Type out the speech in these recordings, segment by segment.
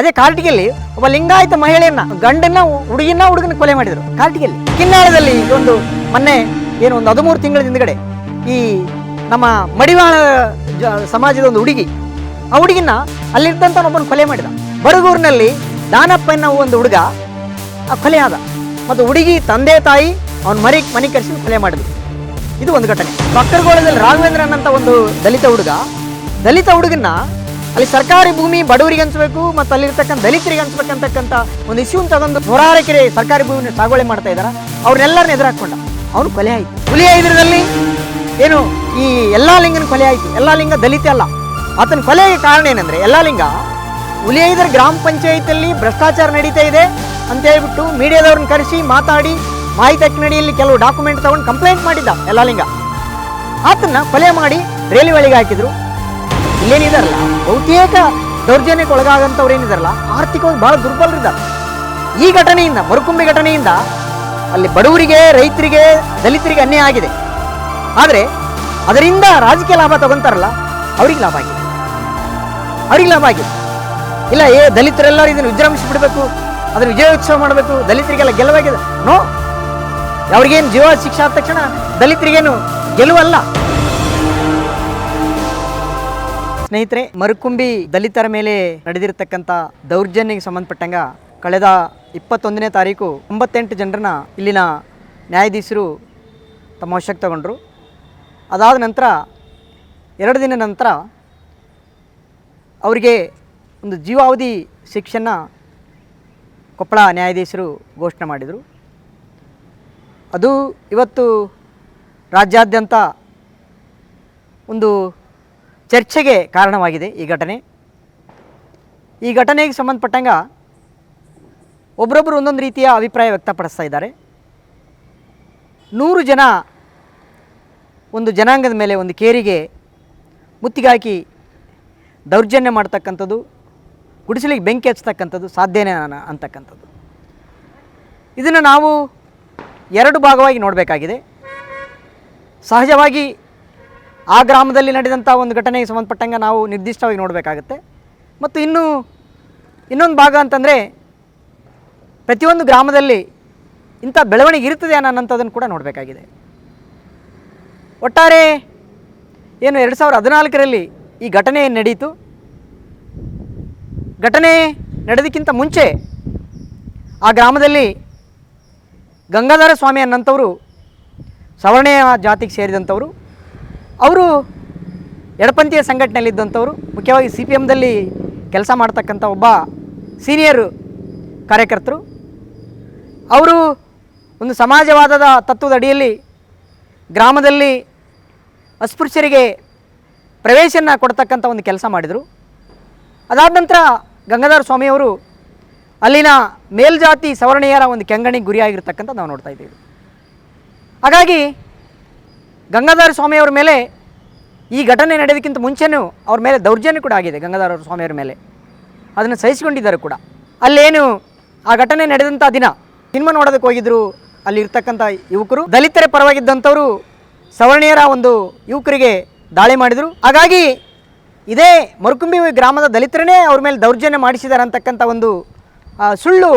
ಅದೇ ಕಾರ್ಟಿಗೆಲ್ಲಿ ಒಬ್ಬ ಲಿಂಗಾಯತ ಮಹಿಳೆಯನ್ನ, ಗಂಡನ್ನ ಹುಡುಗಿನ ಹುಡುಗನ ಕೊಲೆ ಮಾಡಿದ್ರು. ಕಾರ್ಟಿಗೆಲ್ಲಿ ಕಿನ್ನಾಳದಲ್ಲಿ ಒಂದು ಮೊನ್ನೆ ಏನು ಒಂದು ಹದಿಮೂರು ತಿಂಗಳ ಹಿಂದ್ಗಡೆ ಈ ನಮ್ಮ ಮಡಿವಾಳ ಸಮಾಜದ ಒಂದು ಹುಡುಗಿ, ಆ ಹುಡುಗಿನ ಅಲ್ಲಿರ್ತಂತ ಒಬ್ಬನ ಕೊಲೆ ಮಾಡಿದ. ಬಡಗೂರಿನಲ್ಲಿ ದಾನಪ್ಪ ಅನ್ನೋ ಒಂದು ಹುಡುಗ, ಆ ಕೊಲೆ ಆದ. ಮತ್ತು ಹುಡುಗಿ, ತಂದೆ, ತಾಯಿ ಅವನ ಮರಿ, ಮನೆ ಕರೆಸಿ ಕೊಲೆ ಮಾಡಿದ್ರು ಇದು ಒಂದು ಘಟನೆ. ಬಕ್ಕರಗೋಳದಲ್ಲಿ ರಾಘವೇಂದ್ರ ಅನ್ನಂತ ಒಂದು ದಲಿತ ಹುಡುಗ, ದಲಿತ ಹುಡುಗನ್ನ ಅಲ್ಲಿ ಸರ್ಕಾರಿ ಭೂಮಿ ಬಡವರಿಗೆ ಹಂಚಬೇಕು ಮತ್ತು ಅಲ್ಲಿರ್ತಕ್ಕಂಥ ದಲಿತರಿಗೆ ಹಂಚ್ಬೇಕಂತಕ್ಕಂಥ ಒಂದು ಇಶ್ಯೂ ತಗೊಂಡು ನೂರಾರು ಎಕರೆ ಸರ್ಕಾರಿ ಭೂಮಿನ ಸಾಗುವಳಿ ಮಾಡ್ತಾ ಇದ್ದಾರೆ ಅವ್ರನ್ನೆಲ್ಲರನ್ನ ಎದುರಾಕೊಂಡ ಅವನು ಕೊಲೆ ಆಯಿತು. ಹುಲಿ ಐದರದಲ್ಲಿ ಏನು ಈ ಎಲ್ಲ ಲಿಂಗನ ಕೊಲೆ ಆಯಿತು. ಎಲ್ಲ ಲಿಂಗ ದಲಿತ ಅಲ್ಲ. ಆತನ ಕೊಲೆಗೆ ಕಾರಣ ಏನಂದ್ರೆ ಎಲ್ಲ ಲಿಂಗ ಹುಲಿಯೈದರ ಗ್ರಾಮ ಪಂಚಾಯಿತಿಯಲ್ಲಿ ಭ್ರಷ್ಟಾಚಾರ ನಡೀತಾ ಇದೆ ಅಂತ ಹೇಳ್ಬಿಟ್ಟು ಮೀಡಿಯಾದವ್ರನ್ನ ಕರೆಸಿ ಮಾತಾಡಿ ಮಾಹಿತಿ ಹಕ್ಕಿನಡಿಯಲ್ಲಿ ಕೆಲವು ಡಾಕ್ಯುಮೆಂಟ್ ತಗೊಂಡು ಕಂಪ್ಲೇಂಟ್ ಮಾಡಿದ್ದ ಎಲ್ಲಲಿಂಗ ಆತನ ಕೊಲೆ ಮಾಡಿ ರೈಲ್ವೆ ಹಾಕಿದ್ರು. ಇಲ್ಲೇನಿದಾರಲ್ಲ? ಬಹುತೇಕ ದೌರ್ಜನ್ಯಕ್ಕೆ ಒಳಗಾಗಂಥವ್ರು ಏನಿದಾರಲ್ಲ ಆರ್ಥಿಕವಾಗಿ ಬಹಳ ದುರ್ಬಲರಿದ್ದಾರೆ ಈ ಘಟನೆಯಿಂದ ಮರುಕುಂಬೆ ಘಟನೆಯಿಂದ ಅಲ್ಲಿ ಬಡವರಿಗೆ, ರೈತರಿಗೆ, ದಲಿತರಿಗೆ ಅನ್ಯಾಯ ಆಗಿದೆ. ಆದರೆ ಅದರಿಂದ ರಾಜಕೀಯ ಲಾಭ ತಗೊಂತಾರಲ್ಲ, ಅವ್ರಿಗೆ ಲಾಭ ಆಗಿದೆ. ಅವ್ರಿಗೆ ಲಾಭ ಆಗಿದೆ. ಇಲ್ಲ, ಏ, ದಲಿತರೆಲ್ಲರೂ ಇದನ್ನು ವಿಜೃಂಭಿಸಿ ಬಿಡಬೇಕು, ಅದನ್ನ ವಿಜಯೋತ್ಸವ ಮಾಡಬೇಕು, ದಲಿತರಿಗೆಲ್ಲ ಗೆಲುವಾಗಿದೆ. ನೋ. ಅವ್ರಿಗೇನು ಜೀವ ಶಿಕ್ಷೆ ಆದ ತಕ್ಷಣ ದಲಿತರಿಗೇನು ಗೆಲುವಲ್ಲ? ಸ್ನೇಹಿತರೆ ಮರುಕುಂಬಿ ದಲಿತರ ಮೇಲೆ ನಡೆದಿರತಕ್ಕಂತ ದೌರ್ಜನ್ಯಕ್ಕೆ ಸಂಬಂಧಪಟ್ಟಂಗ ಕಳೆದ ಇಪ್ಪತ್ತೊಂದನೇ ತಾರೀಕು ಒಂಬತ್ತೆಂಟು ಜನರನ್ನ ಇಲ್ಲಿನ ನ್ಯಾಯಾಧೀಶರು ತಮ್ಮ ವಶಕ್ಕೆ ತಗೊಂಡ್ರು. ಅದಾದ ನಂತರ ಎರಡು ದಿನ ನಂತರ ಅವರಿಗೆ ಒಂದು ಜೀವಾವಧಿ ಶಿಕ್ಷೆನ ಕೊಪ್ಪಳ ನ್ಯಾಯಾಧೀಶರು ಘೋಷಣೆ ಮಾಡಿದರು. ಅದು ಇವತ್ತು ರಾಜ್ಯಾದ್ಯಂತ ಒಂದು ಚರ್ಚೆಗೆ ಕಾರಣವಾಗಿದೆ ಈ ಘಟನೆ. ಈ ಘಟನೆಗೆ ಸಂಬಂಧಪಟ್ಟಂಗ ಒಬ್ಬರೊಬ್ಬರು ಒಂದೊಂದು ರೀತಿಯ ಅಭಿಪ್ರಾಯ ವ್ಯಕ್ತಪಡಿಸ್ತಾ ಇದ್ದಾರೆ. ನೂರು ಜನ ಒಂದು ಜನಾಂಗದ ಮೇಲೆ ಒಂದು ಕೇರಿಗೆ ಮುತ್ತಿಗಾಕಿ ದೌರ್ಜನ್ಯ ಮಾಡ್ತಕ್ಕಂಥದ್ದು, ಗುಡಿಸಲಿಗೆ ಬೆಂಕಿ ಹಚ್ತಕ್ಕಂಥದ್ದು ಸಾಧ್ಯನೇ ಅಂತಕ್ಕಂಥದ್ದು. ಇದನ್ನು ನಾವು ಎರಡು ಭಾಗವಾಗಿ ನೋಡಬೇಕಾಗಿದೆ. ಸಹಜವಾಗಿ ಆ ಗ್ರಾಮದಲ್ಲಿ ನಡೆದಂಥ ಒಂದು ಘಟನೆಗೆ ಸಂಬಂಧಪಟ್ಟಂಗೆ ನಾವು ನಿರ್ದಿಷ್ಟವಾಗಿ ನೋಡಬೇಕಾಗತ್ತೆ. ಮತ್ತು ಇನ್ನು ಇನ್ನೊಂದು ಭಾಗ ಅಂತಂದರೆ ಪ್ರತಿಯೊಂದು ಗ್ರಾಮದಲ್ಲಿ ಇಂಥ ಬೆಳವಣಿಗೆ ಇರ್ತದೆ ಅನ್ನೋಂಥದ್ದನ್ನು ಕೂಡ ನೋಡಬೇಕಾಗಿದೆ. ಒಟ್ಟಾರೆ ಏನು ಎರಡು ಸಾವಿರದ ಹದಿನಾಲ್ಕರಲ್ಲಿ ಈ ಘಟನೆ ನಡೆಯಿತು ಘಟನೆ ನಡೆದಕ್ಕಿಂತ ಮುಂಚೆ ಆ ಗ್ರಾಮದಲ್ಲಿ ಗಂಗಾಧರ ಸ್ವಾಮಿ ಅನ್ನಂಥವರು ಸವರ್ಣೀಯ ಜಾತಿಗೆ ಸೇರಿದಂಥವರು ಅವರು ಎಡಪಂಥೀಯ ಸಂಘಟನೆಯಲ್ಲಿದ್ದಂಥವರು, ಮುಖ್ಯವಾಗಿ ಸಿ ಪಿ ಎಮ್ದಲ್ಲಿ ಕೆಲಸ ಮಾಡ್ತಕ್ಕಂಥ ಒಬ್ಬ ಸೀನಿಯರ್ ಕಾರ್ಯಕರ್ತರು. ಅವರು ಒಂದು ಸಮಾಜವಾದದ ತತ್ವದ ಅಡಿಯಲ್ಲಿ ಗ್ರಾಮದಲ್ಲಿ ಅಸ್ಪೃಶ್ಯರಿಗೆ ಪ್ರವೇಶನ ಕೊಡ್ತಕ್ಕಂಥ ಒಂದು ಕೆಲಸ ಮಾಡಿದರು. ಅದಾದ ನಂತರ ಗಂಗಾಧರ ಸ್ವಾಮಿಯವರು ಅಲ್ಲಿನ ಮೇಲ್ಜಾತಿ ಸವರ್ಣೀಯರ ಒಂದು ಕೆಂಗಣಿ ಗುರಿಯಾಗಿರ್ತಕ್ಕಂಥ ನಾವು ನೋಡ್ತಾ ಇದ್ದೀವಿ. ಹಾಗಾಗಿ ಗಂಗಾಧರ ಸ್ವಾಮಿಯವರ ಮೇಲೆ ಈ ಘಟನೆ ನಡೆಯೋದಕ್ಕಿಂತ ಮುಂಚೆನೂ ಅವ್ರ ಮೇಲೆ ದೌರ್ಜನ್ಯ ಕೂಡ ಆಗಿದೆ ಗಂಗಾಧರ ಸ್ವಾಮಿಯವರ ಮೇಲೆ. ಅದನ್ನು ಸಹಿಸಿಕೊಂಡಿದ್ದಾರೆ ಕೂಡ. ಅಲ್ಲೇನು ಆ ಘಟನೆ ನಡೆದಂಥ ದಿನ ಸಿನಿಮಾ ನೋಡೋದಕ್ಕೆ ಹೋಗಿದ್ರು ಅಲ್ಲಿ ಇರ್ತಕ್ಕಂಥ ಯುವಕರು. ದಲಿತರ ಪರವಾಗಿದ್ದಂಥವರು ಸವರ್ಣೀಯರ ಒಂದು ಯುವಕರಿಗೆ ದಾಳಿ ಮಾಡಿದರು. ಹಾಗಾಗಿ ಇದೇ ಮರುಕುಂಬಿ ಗ್ರಾಮದ ದಲಿತರನ್ನೇ ಅವ್ರ ಮೇಲೆ ದೌರ್ಜನ್ಯ ಮಾಡಿಸಿದ್ದಾರೆ ಅಂತಕ್ಕಂಥ ಒಂದು ಸುಳ್ಳು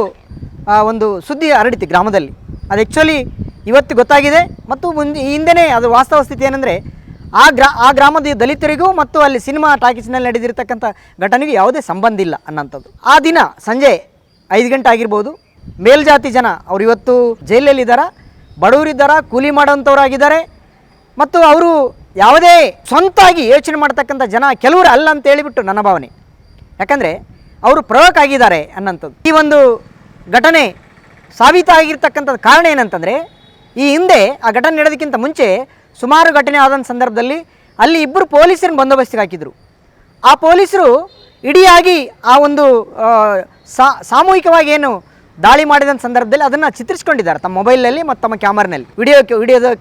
ಒಂದು ಸುದ್ದಿ ಹರಡಿತು ಗ್ರಾಮದಲ್ಲಿ. ಅದು ಆ್ಯಕ್ಚುಲಿ ಇವತ್ತು ಗೊತ್ತಾಗಿದೆ. ಮತ್ತು ಮುಂದೆ ಹಿಂದೆನೇ ಅದು ವಾಸ್ತವ ಸ್ಥಿತಿ ಏನಂದರೆ, ಆ ಗ್ರಾ, ಆ ಗ್ರಾಮದ ದಲಿತರಿಗೂ ಮತ್ತು ಅಲ್ಲಿ ಸಿನಿಮಾ ಟಾಕೀಸ್ನಲ್ಲಿ ನಡೆದಿರ್ತಕ್ಕಂಥ ಘಟನೆಗೂ ಯಾವುದೇ ಸಂಬಂಧ ಇಲ್ಲ ಅನ್ನೋಂಥದ್ದು. ಆ ದಿನ ಸಂಜೆ ಐದು ಗಂಟೆ ಆಗಿರ್ಬೋದು, ಮೇಲ್ಜಾತಿ ಜನ ಅವರು ಇವತ್ತು ಜೈಲಲ್ಲಿದ್ದಾರೆ ಬಡವರಿದ್ದಾರೆ ಕೂಲಿ ಮಾಡೋಂಥವ್ರಾಗಿದ್ದಾರೆ ಮತ್ತು ಅವರು ಯಾವುದೇ ಸ್ವಂತಾಗಿ ಯೋಚನೆ ಮಾಡ್ತಕ್ಕಂಥ ಜನ ಕೆಲವರು ಅಲ್ಲ ಅಂತ ಹೇಳಿಬಿಟ್ಟು ನನ್ನ ಭಾವನೆ. ಯಾಕಂದರೆ, ಅವರು ಪ್ರವಕ್ ಆಗಿದ್ದಾರೆ ಅನ್ನೋಂಥದ್ದು. ಈ ಒಂದು ಘಟನೆ ಸಾಬೀತಾಗಿರ್ತಕ್ಕಂಥದ್ದು ಕಾರಣ ಏನಂತಂದರೆ, ಈ ಹಿಂದೆ ಆ ಘಟನೆ ನಡೆದಕ್ಕಿಂತ ಮುಂಚೆ ಸುಮಾರು ಘಟನೆ ಆದಂಥ ಸಂದರ್ಭದಲ್ಲಿ ಅಲ್ಲಿ ಇಬ್ಬರು ಪೊಲೀಸರನ್ನು ಬಂದೋಬಸ್ತಿಗೆ ಹಾಕಿದರು. ಆ ಪೊಲೀಸರು ಇಡಿಯಾಗಿ ಆ ಒಂದು ಸಾಮೂಹಿಕವಾಗಿ ಏನು ದಾಳಿ ಮಾಡಿದಂಥ ಸಂದರ್ಭದಲ್ಲಿ ಅದನ್ನು ಚಿತ್ರಿಸ್ಕೊಂಡಿದ್ದಾರೆ. ತಮ್ಮ ಮೊಬೈಲ್ನಲ್ಲಿ ಮತ್ತು ತಮ್ಮ ಕ್ಯಾಮರ್ನಲ್ಲಿ, ವಿಡಿಯೋ ವಿಡಿಯೋದ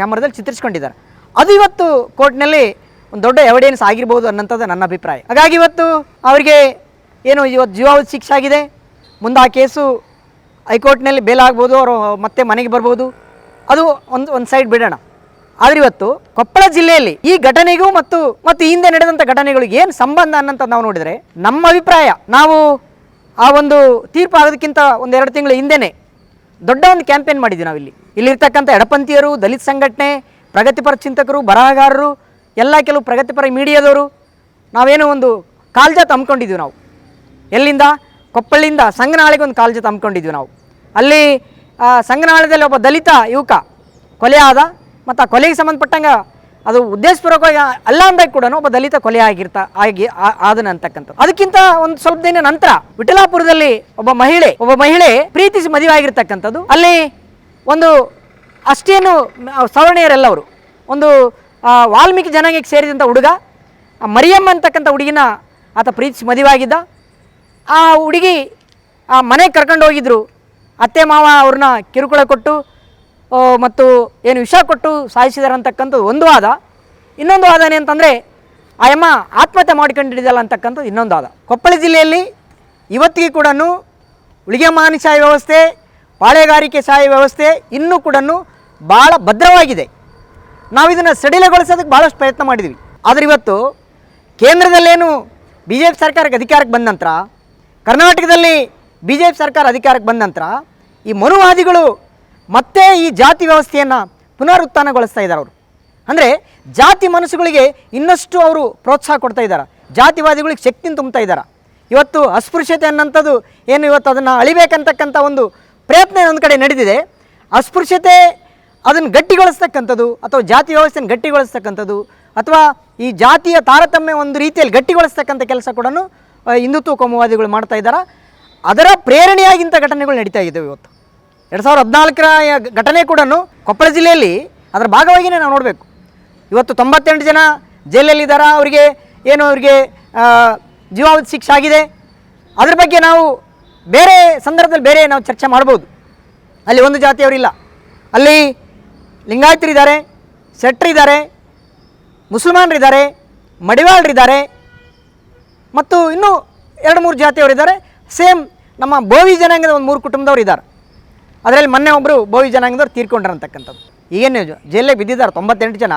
ಕ್ಯಾಮರದಲ್ಲಿ ಚಿತ್ರಿಸ್ಕೊಂಡಿದ್ದಾರೆ. ಅದು ಇವತ್ತು ಕೋರ್ಟ್ನಲ್ಲಿ ಒಂದು ದೊಡ್ಡ ಎವಿಡೆನ್ಸ್ ಆಗಿರ್ಬೋದು ಅನ್ನೋಂಥದ್ದು ನನ್ನ ಅಭಿಪ್ರಾಯ. ಹಾಗಾಗಿ ಇವತ್ತು ಅವರಿಗೆ ಏನು ಇವತ್ತು ಜೀವಾವಧಿ ಶಿಕ್ಷೆ ಆಗಿದೆ. ಮುಂದೆ ಆ ಕೇಸು ಹೈಕೋರ್ಟ್ನಲ್ಲಿ ಬೇಲ್ ಆಗ್ಬೋದು ಅವರು ಮತ್ತೆ ಮನೆಗೆ ಬರ್ಬೋದು. ಅದು ಒಂದು ಒಂದು ಸೈಡ್ ಬಿಡೋಣ. ಆದರೆ ಇವತ್ತು ಕೊಪ್ಪಳ ಜಿಲ್ಲೆಯಲ್ಲಿ ಈ ಘಟನೆಗೂ ಮತ್ತು ಮತ್ತು ಹಿಂದೆ ನಡೆದಂಥ ಘಟನೆಗಳಿಗೆ ಏನು ಸಂಬಂಧ ಅನ್ನಂತ ನಾವು ನೋಡಿದರೆ ನಮ್ಮ ಅಭಿಪ್ರಾಯ, ನಾವು ಆ ಒಂದು ತೀರ್ಪು ಆಗೋದಕ್ಕಿಂತ ಒಂದು ಎರಡು ತಿಂಗಳ ಹಿಂದೆನೇ ದೊಡ್ಡ ಒಂದು ಕ್ಯಾಂಪೇನ್ ಮಾಡಿದ್ವಿ ನಾವಿಲ್ಲಿ. ಇಲ್ಲಿರ್ತಕ್ಕಂಥ ಎಡಪಂಥೀಯರು, ದಲಿತ ಸಂಘಟನೆ, ಪ್ರಗತಿಪರ ಚಿಂತಕರು, ಬರಹಗಾರರು, ಎಲ್ಲ ಕೆಲವು ಪ್ರಗತಿಪರ ಮೀಡಿಯಾದವರು, ನಾವೇನೋ ಒಂದು ಕಾಲ್ಜಾತ್ ಹಮ್ಮಿಕೊಂಡಿದ್ವಿ ನಾವು. ಎಲ್ಲಿಂದ? ಕೊಪ್ಪಳಿಂದ ಸಂಘನಾಳಿಗೆ ಒಂದು ಕಾಲ್ಜಾತ ಹಮ್ಮಿಕೊಂಡಿದ್ವಿ ನಾವು. ಅಲ್ಲಿ ಸಂಗ್ರಹಾಲಯದಲ್ಲಿ ಒಬ್ಬ ದಲಿತ ಯುವಕ ಕೊಲೆ ಆದ ಮತ್ತು ಆ ಕೊಲೆಗೆ ಸಂಬಂಧಪಟ್ಟಂಗೆ ಅದು ಉದ್ದೇಶಪೂರ್ವಕವಾಗಿ ಅಲ್ಲ ಅಂದಾಗ ಕೂಡ ಒಬ್ಬ ದಲಿತ ಕೊಲೆ ಆಗಿರ್ತಾ, ಆಗಿ ಆದನ ಅಂತಕ್ಕಂಥದ್ದು. ಅದಕ್ಕಿಂತ ಒಂದು ಸ್ವಲ್ಪ ದಿನ ನಂತರ ವಿಠಲಾಪುರದಲ್ಲಿ ಒಬ್ಬ ಮಹಿಳೆ ಒಬ್ಬ ಮಹಿಳೆ ಪ್ರೀತಿಸಿ ಮದುವೆ ಆಗಿರ್ತಕ್ಕಂಥದ್ದು. ಅಲ್ಲಿ ಒಂದು ಅಷ್ಟೇನು ಸವರ್ಣೀಯರೆಲ್ಲವರು, ಒಂದು ವಾಲ್ಮೀಕಿ ಜನಾಂಗಕ್ಕೆ ಸೇರಿದಂಥ ಹುಡುಗ, ಆ, ಮರಿಯಮ್ಮ ಅಂತಕ್ಕಂಥ ಹುಡುಗಿನ ಆತ ಪ್ರೀತಿಸಿ ಮದುವೆ ಆ ಹುಡುಗಿ, ಆ, ಮನೆಗೆ ಕರ್ಕೊಂಡು ಹೋಗಿದ್ರು. ಅತ್ತೆ ಮಾವ ಅವ್ರನ್ನ ಕಿರುಕುಳ ಕೊಟ್ಟು ಮತ್ತು ಏನು ವಿಷ ಕೊಟ್ಟು ಸಾಯಿಸಿದಾರೆ ಅಂತಕ್ಕಂಥದ್ದು ಒಂದು ವಾದ. ಇನ್ನೊಂದು ವಾದ ಏನಂತಂದರೆ ಆ ಅಮ್ಮ ಆತ್ಮಹತ್ಯೆ ಮಾಡಿಕೊಂಡಿದ್ದಲ್ಲ ಅಂತಕ್ಕಂಥದ್ದು ಇನ್ನೊಂದು ವಾದ. ಕೊಪ್ಪಳ ಜಿಲ್ಲೆಯಲ್ಲಿ ಇವತ್ತಿಗೆ ಕೂಡ ಉಳಿಗೆ ಶಾಹಿ ವ್ಯವಸ್ಥೆ, ಪಾಳೆಗಾರಿಕೆ ಶಾಹಿ ವ್ಯವಸ್ಥೆ ಇನ್ನೂ ಕೂಡ ಭಾಳ ಭದ್ರವಾಗಿದೆ. ನಾವು ಇದನ್ನು ಸಡಿಲಗೊಳಿಸೋದಕ್ಕೆ ಭಾಳಷ್ಟು ಪ್ರಯತ್ನ ಮಾಡಿದ್ವಿ. ಆದರೆ ಇವತ್ತು ಕೇಂದ್ರದಲ್ಲೇನು ಬಿ ಜೆ ಪಿ ಸರ್ಕಾರಕ್ಕೆ ಅಧಿಕಾರಕ್ಕೆ ಬಂದ ನಂತರ, ಕರ್ನಾಟಕದಲ್ಲಿ ಬಿ ಜೆ ಪಿ ಸರ್ಕಾರ ಅಧಿಕಾರಕ್ಕೆ ಬಂದ ನಂತರ ಈ ಮನುವಾದಿಗಳು ಮತ್ತೆ ಈ ಜಾತಿ ವ್ಯವಸ್ಥೆಯನ್ನು ಪುನರುತ್ಥಾನಗೊಳಿಸ್ತಾ ಇದ್ದಾರೆ ಅವರು. ಅಂದರೆ ಜಾತಿ ಮನಸ್ಸುಗಳಿಗೆ ಇನ್ನಷ್ಟು ಅವರು ಪ್ರೋತ್ಸಾಹ ಕೊಡ್ತಾ ಇದ್ದಾರೆ. ಜಾತಿವಾದಿಗಳಿಗೆ ಶಕ್ತಿನ ತುಂಬ್ತಾ ಇದ್ದಾರೆ. ಇವತ್ತು ಅಸ್ಪೃಶ್ಯತೆ ಅನ್ನೋಂಥದ್ದು ಏನು ಇವತ್ತು ಅದನ್ನು ಅಳಿಬೇಕಂತಕ್ಕಂಥ ಒಂದು ಪ್ರಯತ್ನ ಒಂದು ಕಡೆ ನಡೆದಿದೆ. ಅಸ್ಪೃಶ್ಯತೆ ಅದನ್ನು ಗಟ್ಟಿಗೊಳಿಸ್ತಕ್ಕಂಥದ್ದು ಅಥವಾ ಜಾತಿ ವ್ಯವಸ್ಥೆಯನ್ನು ಗಟ್ಟಿಗೊಳಿಸ್ತಕ್ಕಂಥದ್ದು ಅಥವಾ ಈ ಜಾತಿಯ ತಾರತಮ್ಯ ಒಂದು ರೀತಿಯಲ್ಲಿ ಗಟ್ಟಿಗೊಳಿಸ್ತಕ್ಕಂಥ ಕೆಲಸ ಕೂಡ ಹಿಂದುತ್ವ ಕೋಮುವಾದಿಗಳು ಮಾಡ್ತಾ ಇದ್ದಾರೆ? ಅದರ ಪ್ರೇರಣೆಯಾಗಿಂಥ ಘಟನೆಗಳು ನಡೀತಾ ಇದ್ದಾವೆ ಇವತ್ತು. ಎರಡು ಸಾವಿರದ ಹದಿನಾಲ್ಕರ ಘಟನೆ ಕೂಡ ಕೊಪ್ಪಳ ಜಿಲ್ಲೆಯಲ್ಲಿ ಅದರ ಭಾಗವಾಗಿಯೇ ನಾವು ನೋಡಬೇಕು. ಇವತ್ತು ತೊಂಬತ್ತೆಂಟು ಜನ ಜೈಲಲ್ಲಿದ್ದಾರೆ, ಅವರಿಗೆ ಏನು ಅವರಿಗೆ ಜೀವಾವಧಿ ಶಿಕ್ಷೆ ಆಗಿದೆ. ಅದ್ರ ಬಗ್ಗೆ ನಾವು ಬೇರೆ ಸಂದರ್ಭದಲ್ಲಿ ಬೇರೆ ನಾವು ಚರ್ಚೆ ಮಾಡ್ಬೋದು. ಅಲ್ಲಿ ಒಂದು ಜಾತಿಯವರಿಲ್ಲ. ಅಲ್ಲಿ ಲಿಂಗಾಯತರಿದ್ದಾರೆ, ಶೆಟ್ರಿದ್ದಾರೆ, ಮುಸಲ್ಮಾನರಿದ್ದಾರೆ, ಮಡಿವಾಳರಿದ್ದಾರೆ ಮತ್ತು ಇನ್ನೂ ಎರಡು ಮೂರು ಜಾತಿಯವರಿದ್ದಾರೆ. ಸೇಮ್ ನಮ್ಮ ಬೋವಿ ಜನಾಂಗದ ಒಂದು ಮೂರು ಕುಟುಂಬದವ್ರು ಇದ್ದಾರೆ. ಅದರಲ್ಲಿ ಮೊನ್ನೆ ಒಬ್ಬರು ಬೋವಿ ಜನಾಂಗದವ್ರು ತೀರ್ಕೊಂಡ್ರಂತಕ್ಕಂಥದ್ದು ಈಗೇನು ಜೈಲಿಗೆ ಬಿದ್ದಿದ್ದಾರೆ ತೊಂಬತ್ತೆಂಟು ಜನ.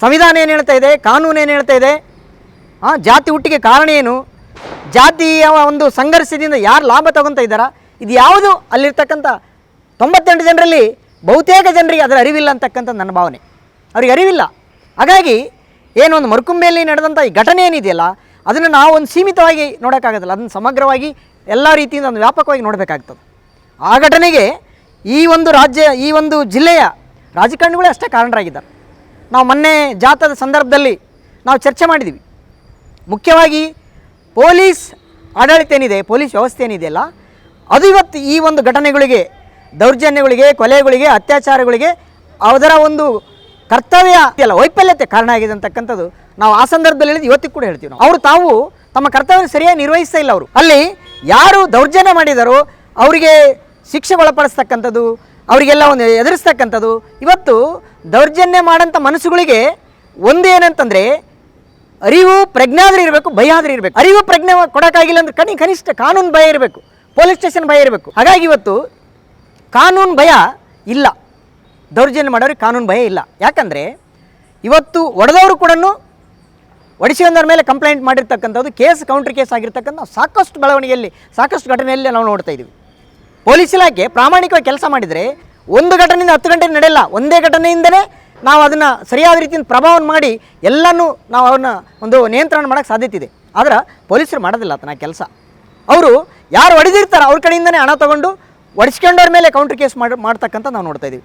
ಸಂವಿಧಾನ ಏನು ಹೇಳ್ತಾ ಇದೆ? ಕಾನೂನು ಏನು ಹೇಳ್ತಾ ಇದೆ? ಹಾಂ ಜಾತಿ ಹುಟ್ಟಿಗೆ ಕಾರಣ ಏನು? ಜಾತಿಯ ಒಂದು ಸಂಘರ್ಷದಿಂದ ಯಾರು ಲಾಭ ತಗೊತಾ ಇದ್ದಾರಾ? ಇದು ಯಾವುದು? ಅಲ್ಲಿರ್ತಕ್ಕಂಥ ತೊಂಬತ್ತೆಂಟು ಜನರಲ್ಲಿ ಬಹುತೇಕ ಜನರಿಗೆ ಅದರ ಅರಿವಿಲ್ಲ ಅಂತಕ್ಕಂಥ ನನ್ನ ಭಾವನೆ. ಅವ್ರಿಗೆ ಅರಿವಿಲ್ಲ. ಹಾಗಾಗಿ ಏನು ಒಂದು ಮರುಕುಂಬೆಯಲ್ಲಿ ನಡೆದಂಥ ಈ ಘಟನೆ ಏನಿದೆಯಲ್ಲ, ಅದನ್ನು ನಾವು ಒಂದು ಸೀಮಿತವಾಗಿ ನೋಡೋಕ್ಕಾಗೋದಿಲ್ಲ. ಅದನ್ನು ಸಮಗ್ರವಾಗಿ ಎಲ್ಲ ರೀತಿಯಿಂದ ಒಂದು ವ್ಯಾಪಕವಾಗಿ ನೋಡಬೇಕಾಗ್ತದೆ. ಆ ಘಟನೆಗೆ ಈ ಒಂದು ರಾಜ್ಯ, ಈ ಒಂದು ಜಿಲ್ಲೆಯ ರಾಜಕಾರಣಿಗಳೇ ಅಷ್ಟೇ ಕಾರಣರಾಗಿದ್ದಾರೆ. ನಾವು ಮೊನ್ನೆ ಜಾಥಾದ ಸಂದರ್ಭದಲ್ಲಿ ನಾವು ಚರ್ಚೆ ಮಾಡಿದ್ವಿ. ಮುಖ್ಯವಾಗಿ ಪೊಲೀಸ್ ಆಡಳಿತ ಏನಿದೆ, ಪೊಲೀಸ್ ವ್ಯವಸ್ಥೆ ಏನಿದೆಯಲ್ಲ ಅದು ಇವತ್ತು ಈ ಒಂದು ಘಟನೆಗಳಿಗೆ, ದೌರ್ಜನ್ಯಗಳಿಗೆ, ಕೊಲೆಗಳಿಗೆ, ಅತ್ಯಾಚಾರಗಳಿಗೆ ಅದರ ಒಂದು ಕರ್ತವ್ಯ ಅಲ್ಲ ವೈಫಲ್ಯತೆ ಕಾರಣ ಆಗಿದೆ ಅಂತಕ್ಕಂಥದ್ದು ನಾವು ಆ ಸಂದರ್ಭದಲ್ಲಿ ಇವತ್ತಿಗೆ ಕೂಡ ಹೇಳ್ತೀವಿ ನಾವು. ಅವರು ತಾವು ತಮ್ಮ ಕರ್ತವ್ಯ ಸರಿಯಾಗಿ ನಿರ್ವಹಿಸ್ತಾ ಇಲ್ಲ ಅವರು. ಅಲ್ಲಿ ಯಾರು ದೌರ್ಜನ್ಯ ಮಾಡಿದಾರೋ ಅವರಿಗೆ ಶಿಕ್ಷೆ ಒಳಪಡಿಸ್ತಕ್ಕಂಥದ್ದು, ಅವರಿಗೆಲ್ಲ ಒಂದು ಎದುರಿಸ್ತಕ್ಕಂಥದ್ದು, ಇವತ್ತು ದೌರ್ಜನ್ಯ ಮಾಡೋಂಥ ಮನಸ್ಸುಗಳಿಗೆ ಒಂದೇನಂತಂದರೆ ಅರಿವು ಪ್ರಜ್ಞೆ ಆದರೆ ಇರಬೇಕು ಭಯ ಆದರೆ ಇರಬೇಕು. ಅರಿವು ಪ್ರಜ್ಞೆ ಕೊಡೋಕ್ಕಾಗಿಲ್ಲ ಅಂದ್ರೆ ಕನಿ, ಕನಿಷ್ಠ ಕಾನೂನು ಭಯ ಇರಬೇಕು, ಪೊಲೀಸ್ ಸ್ಟೇಷನ್ ಭಯ ಇರಬೇಕು. ಹಾಗಾಗಿ ಇವತ್ತು ಕಾನೂನು ಭಯ ಇಲ್ಲ. ದೌರ್ಜನ್ಯ ಮಾಡೋರಿಗೆ ಕಾನೂನು ಭಯ ಇಲ್ಲ. ಯಾಕಂದರೆ ಇವತ್ತು ಒಡೆದವರು ಕೂಡ ಒಡಿಸಿಕೊಂಡವ್ರ ಮೇಲೆ ಕಂಪ್ಲೇಂಟ್ ಮಾಡಿರ್ತಕ್ಕಂಥದ್ದು ಕೇಸ್ ಕೌಂಟರ್ ಕೇಸ್ ಆಗಿರ್ತಕ್ಕಂಥ ಸಾಕಷ್ಟು ಬೆಳವಣಿಗೆಯಲ್ಲಿ, ಸಾಕಷ್ಟು ಘಟನೆಯಲ್ಲಿ ನಾವು ನೋಡ್ತಾ ಇದ್ದೀವಿ. ಪೊಲೀಸ್ ಇಲಾಖೆ ಪ್ರಾಮಾಣಿಕವಾಗಿ ಕೆಲಸ ಮಾಡಿದರೆ ಒಂದು ಘಟನೆಯಿಂದ ಹತ್ತು ಗಂಟೆ ನಡೆಯಲ್ಲ, ಒಂದೇ ಘಟನೆಯಿಂದಲೇ ನಾವು ಅದನ್ನು ಸರಿಯಾದ ರೀತಿಯಿಂದ ಪ್ರಭಾವವನ್ನು ಮಾಡಿ ಎಲ್ಲನೂ ನಾವು ಅವ್ರನ್ನ ಒಂದು ನಿಯಂತ್ರಣ ಮಾಡೋಕ್ಕೆ ಸಾಧ್ಯತೆ ಇದೆ. ಆದರೆ ಪೊಲೀಸರು ಮಾಡೋದಿಲ್ಲ ಆತನ ಕೆಲಸ. ಅವರು ಯಾರು ಹೊಡೆದಿರ್ತಾರೆ ಅವ್ರ ಕಡೆಯಿಂದನೇ ಹಣ ತಗೊಂಡು ಒಡಿಸ್ಕೊಂಡವ್ರ ಮೇಲೆ ಕೌಂಟರ್ ಕೇಸ್ ಮಾಡಿ ಮಾಡ್ತಕ್ಕಂಥ ನಾವು ನೋಡ್ತಾ ಇದ್ದೀವಿ.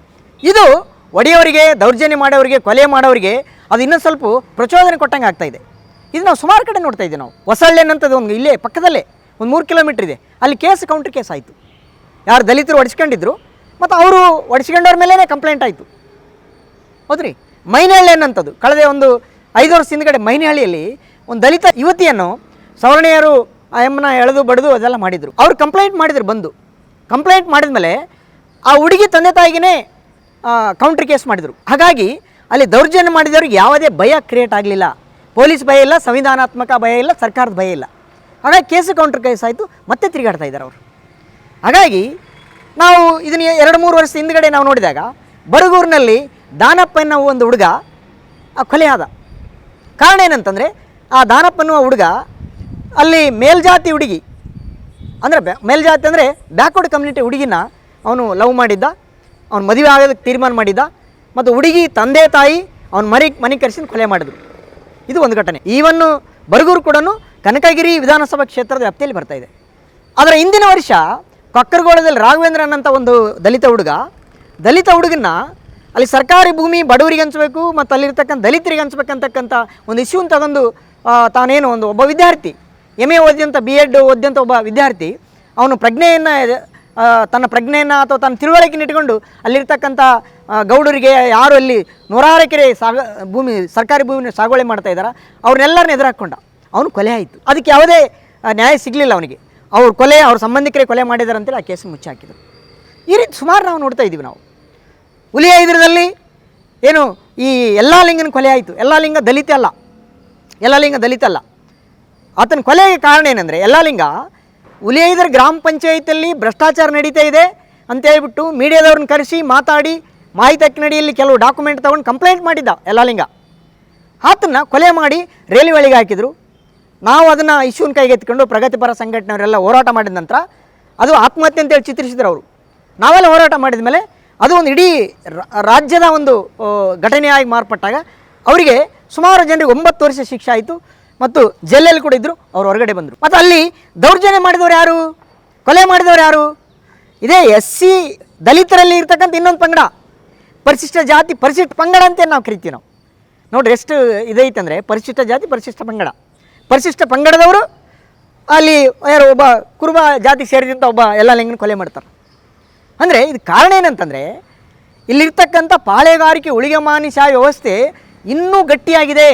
ಇದು ಒಡೆಯವರಿಗೆ, ದೌರ್ಜನ್ಯ ಮಾಡೋರಿಗೆ ಕೊಲೆ ಮಾಡೋರಿಗೆ ಅದು ಇನ್ನೊಂದು ಸ್ವಲ್ಪ ಪ್ರಚೋದನೆ ಕೊಟ್ಟಂಗೆ ಆಗ್ತಾ ಇದೆ. ಇದು ನಾವು ಸುಮಾರು ಕಡೆ ನೋಡ್ತಾ ಇದ್ದೀವಿ ನಾವು. ಹೊಸಳ್ಳೆನಂಥದ್ದು ಒಂದು ಇಲ್ಲೇ, ಪಕ್ಕದಲ್ಲೇ ಒಂದು ಮೂರು ಕಿಲೋಮೀಟ್ರ್ ಇದೆ. ಅಲ್ಲಿ ಕೇಸ್ ಕೌಂಟ್ರ್ ಕೇಸ್ ಆಯಿತು. ಯಾರು ದಲಿತರು ಒಡಿಸ್ಕೊಂಡಿದ್ರು, ಮತ್ತು ಅವರು ಒಡಿಸ್ಕೊಂಡವ್ರ ಮೇಲೇ ಕಂಪ್ಲೇಂಟ್ ಆಯಿತು. ಹೌದ್ರಿ? ಮೈನಹಳ್ಳಿ ಅನ್ನೋಂಥದ್ದು. ಕಳೆದ ಒಂದು ಐದು ವರ್ಷ ಹಿಂದ್ಗಡೆ ಮೈನಹಳ್ಳಿಯಲ್ಲಿ ಒಂದು ದಲಿತ ಯುವತಿಯನ್ನು ಸವರ್ಣೀಯರು ಎಮ್ಮನ ಎಳೆದು ಬಡಿದು ಅದೆಲ್ಲ ಮಾಡಿದರು. ಅವರು ಕಂಪ್ಲೇಂಟ್ ಮಾಡಿದ್ರು ಬಂದು. ಕಂಪ್ಲೇಂಟ್ ಮಾಡಿದ ಮೇಲೆ ಆ ಹುಡುಗಿ ತಂದೆ ತಾಯಿಗೇ ಕೌಂಟ್ರ್ ಕೇಸ್ ಮಾಡಿದರು. ಹಾಗಾಗಿ ಅಲ್ಲಿ ದೌರ್ಜನ್ಯ ಮಾಡಿದವ್ರಿಗೆ ಯಾವುದೇ ಭಯ ಕ್ರಿಯೇಟ್ ಆಗಲಿಲ್ಲ. ಪೊಲೀಸ್ ಭಯ ಇಲ್ಲ, ಸಂವಿಧಾನಾತ್ಮಕ ಭಯ ಇಲ್ಲ, ಸರ್ಕಾರದ ಭಯ ಇಲ್ಲ. ಹಾಗಾಗಿ ಕೇಸು ಕೌಂಟ್ರ್ ಕೇಸ್ ಆಯಿತು, ಮತ್ತೆ ತಿರುಗಾಡ್ತಾ ಇದ್ದಾರೆ ಅವರು. ಹಾಗಾಗಿ ನಾವು ಇದನ್ನ ಎರಡು ಮೂರು ವರ್ಷ ಹಿಂದ್ಗಡೆ ನಾವು ನೋಡಿದಾಗ ಬಡಗೂರಿನಲ್ಲಿ ದಾನಪ್ಪ ಎನ್ನುವ ಒಂದು ಹುಡುಗ ಕೊಲೆ ಆದ. ಕಾರಣ ಏನಂತಂದರೆ, ಆ ದಾನಪ್ಪ ಅನ್ನುವ ಹುಡುಗ ಅಲ್ಲಿ ಮೇಲ್ಜಾತಿ ಹುಡುಗಿ, ಅಂದರೆ ಬ್ಯಾ, ಮೇಲ್ಜಾತಿ ಅಂದರೆ ಬ್ಯಾಕ್ವರ್ಡ್ ಕಮ್ಯುನಿಟಿ ಹುಡುಗಿನ ಅವನು ಲವ್ ಮಾಡಿದ್ದ, ಅವನು ಮದುವೆ ಆಗೋದಕ್ಕೆ ತೀರ್ಮಾನ ಮಾಡಿದ್ದ ಮತ್ತು ಹುಡುಗಿ, ತಂದೆ, ತಾಯಿ ಅವ್ನ ಮರಿ, ಮನೆ ಕರೆಸಿ ಕೊಲೆ ಮಾಡಿದ್ರು. ಇದು ಒಂದು ಘಟನೆ. ಈವನ್ನು ಬರಗೂರು ಕೂಡ ಕನಕಗಿರಿ ವಿಧಾನಸಭಾ ಕ್ಷೇತ್ರದ ವ್ಯಾಪ್ತಿಯಲ್ಲಿ ಬರ್ತಾ ಇದೆ. ಆದರೆ ಇಂದಿನ ವರ್ಷ ಕೊಕ್ಕರಗೋಳದಲ್ಲಿ ರಾಘವೇಂದ್ರ ಅಂತ ಒಂದು ದಲಿತ ಹುಡುಗ, ದಲಿತ ಹುಡುಗನ್ನ ಅಲ್ಲಿ ಸರ್ಕಾರಿ ಭೂಮಿ ಬಡವರಿಗೆ ಹಂಚಬೇಕು ಮತ್ತು ಅಲ್ಲಿರ್ತಕ್ಕಂಥ ದಲಿತರಿಗೆ ಹಂಚ್ಬೇಕಂತಕ್ಕಂಥ ಒಂದು ಇಶ್ಯೂನ ತಗೊಂಡು ತಾನೇನು ಒಂದು ಒಬ್ಬ ವಿದ್ಯಾರ್ಥಿ ಎಂ ಎ ಓದಿದಂಥ ಬಿ ಎಡ್ ಓದಿದಂಥ ಒಬ್ಬ ವಿದ್ಯಾರ್ಥಿ, ಅವನು ಪ್ರಜ್ಞೆಯನ್ನು ತನ್ನ ಪ್ರಜ್ಞೆಯನ್ನು ಅಥವಾ ತನ್ನ ತಿಳುವಳಿಕೆನ ಇಟ್ಕೊಂಡು ಅಲ್ಲಿರ್ತಕ್ಕಂಥ ಗೌಡರಿಗೆ ಯಾರು ಅಲ್ಲಿ ನೂರಾರು ಎಕರೆ ಸಾಗ, ಭೂಮಿ, ಸರ್ಕಾರಿ ಭೂಮಿನ ಸಾಗುವಳಿ ಮಾಡ್ತಾ ಇದ್ದಾರೆ, ಅವ್ರನ್ನೆಲ್ಲರನ್ನ ಎದುರಾಕೊಂಡ. ಅವನು ಕೊಲೆ ಆಯಿತು. ಅದಕ್ಕೆ ಯಾವುದೇ ನ್ಯಾಯ ಸಿಗಲಿಲ್ಲ ಅವನಿಗೆ. ಅವ್ರ ಕೊಲೆ, ಅವ್ರ ಸಂಬಂಧಿಕರೇ ಕೊಲೆ ಮಾಡಿದ್ದಾರೆ ಅಂತೇಳಿ ಆ ಕೇಸು ಮುಚ್ಚಿ ಹಾಕಿದರು. ಈ ರೀತಿ ಸುಮಾರು ನಾವು ನೋಡ್ತಾ ಇದ್ದೀವಿ ನಾವು. ಹುಲಿಯ ಇದ್ರದಲ್ಲಿ ಏನು, ಈ ಎಲ್ಲ ಲಿಂಗನ ಕೊಲೆ ಆಯಿತು. ಎಲ್ಲ ಲಿಂಗ ದಲಿತ ಅಲ್ಲ. ಎಲ್ಲ ಲಿಂಗ ದಲಿತ ಅಲ್ಲ. ಆತನ ಕೊಲೆಗೆ ಕಾರಣ ಏನಂದರೆ ಎಲ್ಲ ಲಿಂಗ ಹುಲಿಯೈದರ ಗ್ರಾಮ ಪಂಚಾಯಿತಿಯಲ್ಲಿ ಭ್ರಷ್ಟಾಚಾರ ನಡೀತಾ ಇದೆ ಅಂತ ಹೇಳ್ಬಿಟ್ಟು ಮೀಡಿಯಾದವ್ರನ್ನ ಕರೆಸಿ ಮಾತಾಡಿ ಮಾಹಿತಿ ಹಕ್ಕಿನಡಿಯಲ್ಲಿ ಕೆಲವು ಡಾಕ್ಯುಮೆಂಟ್ ತೊಗೊಂಡು ಕಂಪ್ಲೇಂಟ್ ಮಾಡಿದ್ದ ಎಲ್ಲ ಲಿಂಗ ಆತನ್ನ ಕೊಲೆ ಮಾಡಿ ರೈಲ್ವೆ ಒಳಗೆ ಹಾಕಿದರು. ನಾವು ಅದನ್ನು ಇಶ್ಯೂನ ಕೈಗೆತ್ತಿಕೊಂಡು ಪ್ರಗತಿಪರ ಸಂಘಟನೆಯವರೆಲ್ಲ ಹೋರಾಟ ಮಾಡಿದ ನಂತರ ಅದು ಆತ್ಮಹತ್ಯೆ ಅಂತೇಳಿ ಚಿತ್ರಿಸಿದ್ರು ಅವರು. ನಾವೆಲ್ಲ ಹೋರಾಟ ಮಾಡಿದ ಮೇಲೆ ಅದು ಒಂದು ಇಡೀ ರಾಜ್ಯದ ಒಂದು ಘಟನೆಯಾಗಿ ಮಾರ್ಪಟ್ಟಾಗ ಅವರಿಗೆ ಸುಮಾರು ಜನರಿಗೆ ಒಂಬತ್ತು ವರ್ಷ ಶಿಕ್ಷೆ ಆಯಿತು. ಮತ್ತು ಜೈಲಲ್ಲಿ ಕೂಡ ಇದ್ದರು ಅವ್ರು ಹೊರಗಡೆ ಬಂದರು. ಮತ್ತು ಅಲ್ಲಿ ದೌರ್ಜನ್ಯ ಮಾಡಿದವರು ಯಾರು? ಕೊಲೆ ಮಾಡಿದವರು ಯಾರು? ಇದೇ ಎಸ್ ಸಿ ದಲಿತರಲ್ಲಿ ಇರ್ತಕ್ಕಂಥ ಇನ್ನೊಂದು ಪಂಗಡ. ಪರಿಶಿಷ್ಟ ಜಾತಿ, ಪರಿಶಿಷ್ಟ ಪಂಗಡ ಅಂತ ನಾವು ಕರಿತೀವಿ ನಾವು. ನೋಡ್ರಿ ಎಷ್ಟು ಇದೈತಂದರೆ ಪರಿಶಿಷ್ಟ ಜಾತಿ, ಪರಿಶಿಷ್ಟ ಪಂಗಡ. ಪರಿಶಿಷ್ಟ ಪಂಗಡದವರು ಅಲ್ಲಿ ಯಾರು ಒಬ್ಬ ಕುರುಬ ಜಾತಿ ಸೇರಿದಂಥ ಒಬ್ಬ ಎಲ್ಲ ಲಿಂಗನ ಕೊಲೆ ಮಾಡ್ತಾರೆ ಅಂದರೆ ಇದು ಕಾರಣ ಏನಂತಂದರೆ ಇಲ್ಲಿರ್ತಕ್ಕಂಥ ಪಾಳೆಗಾರಿಕೆ ಉಳಿಗೆಮಾನಿಶಾಹಿ ವ್ಯವಸ್ಥೆ ಇನ್ನೂ ಗಟ್ಟಿಯಾಗಿದೆ.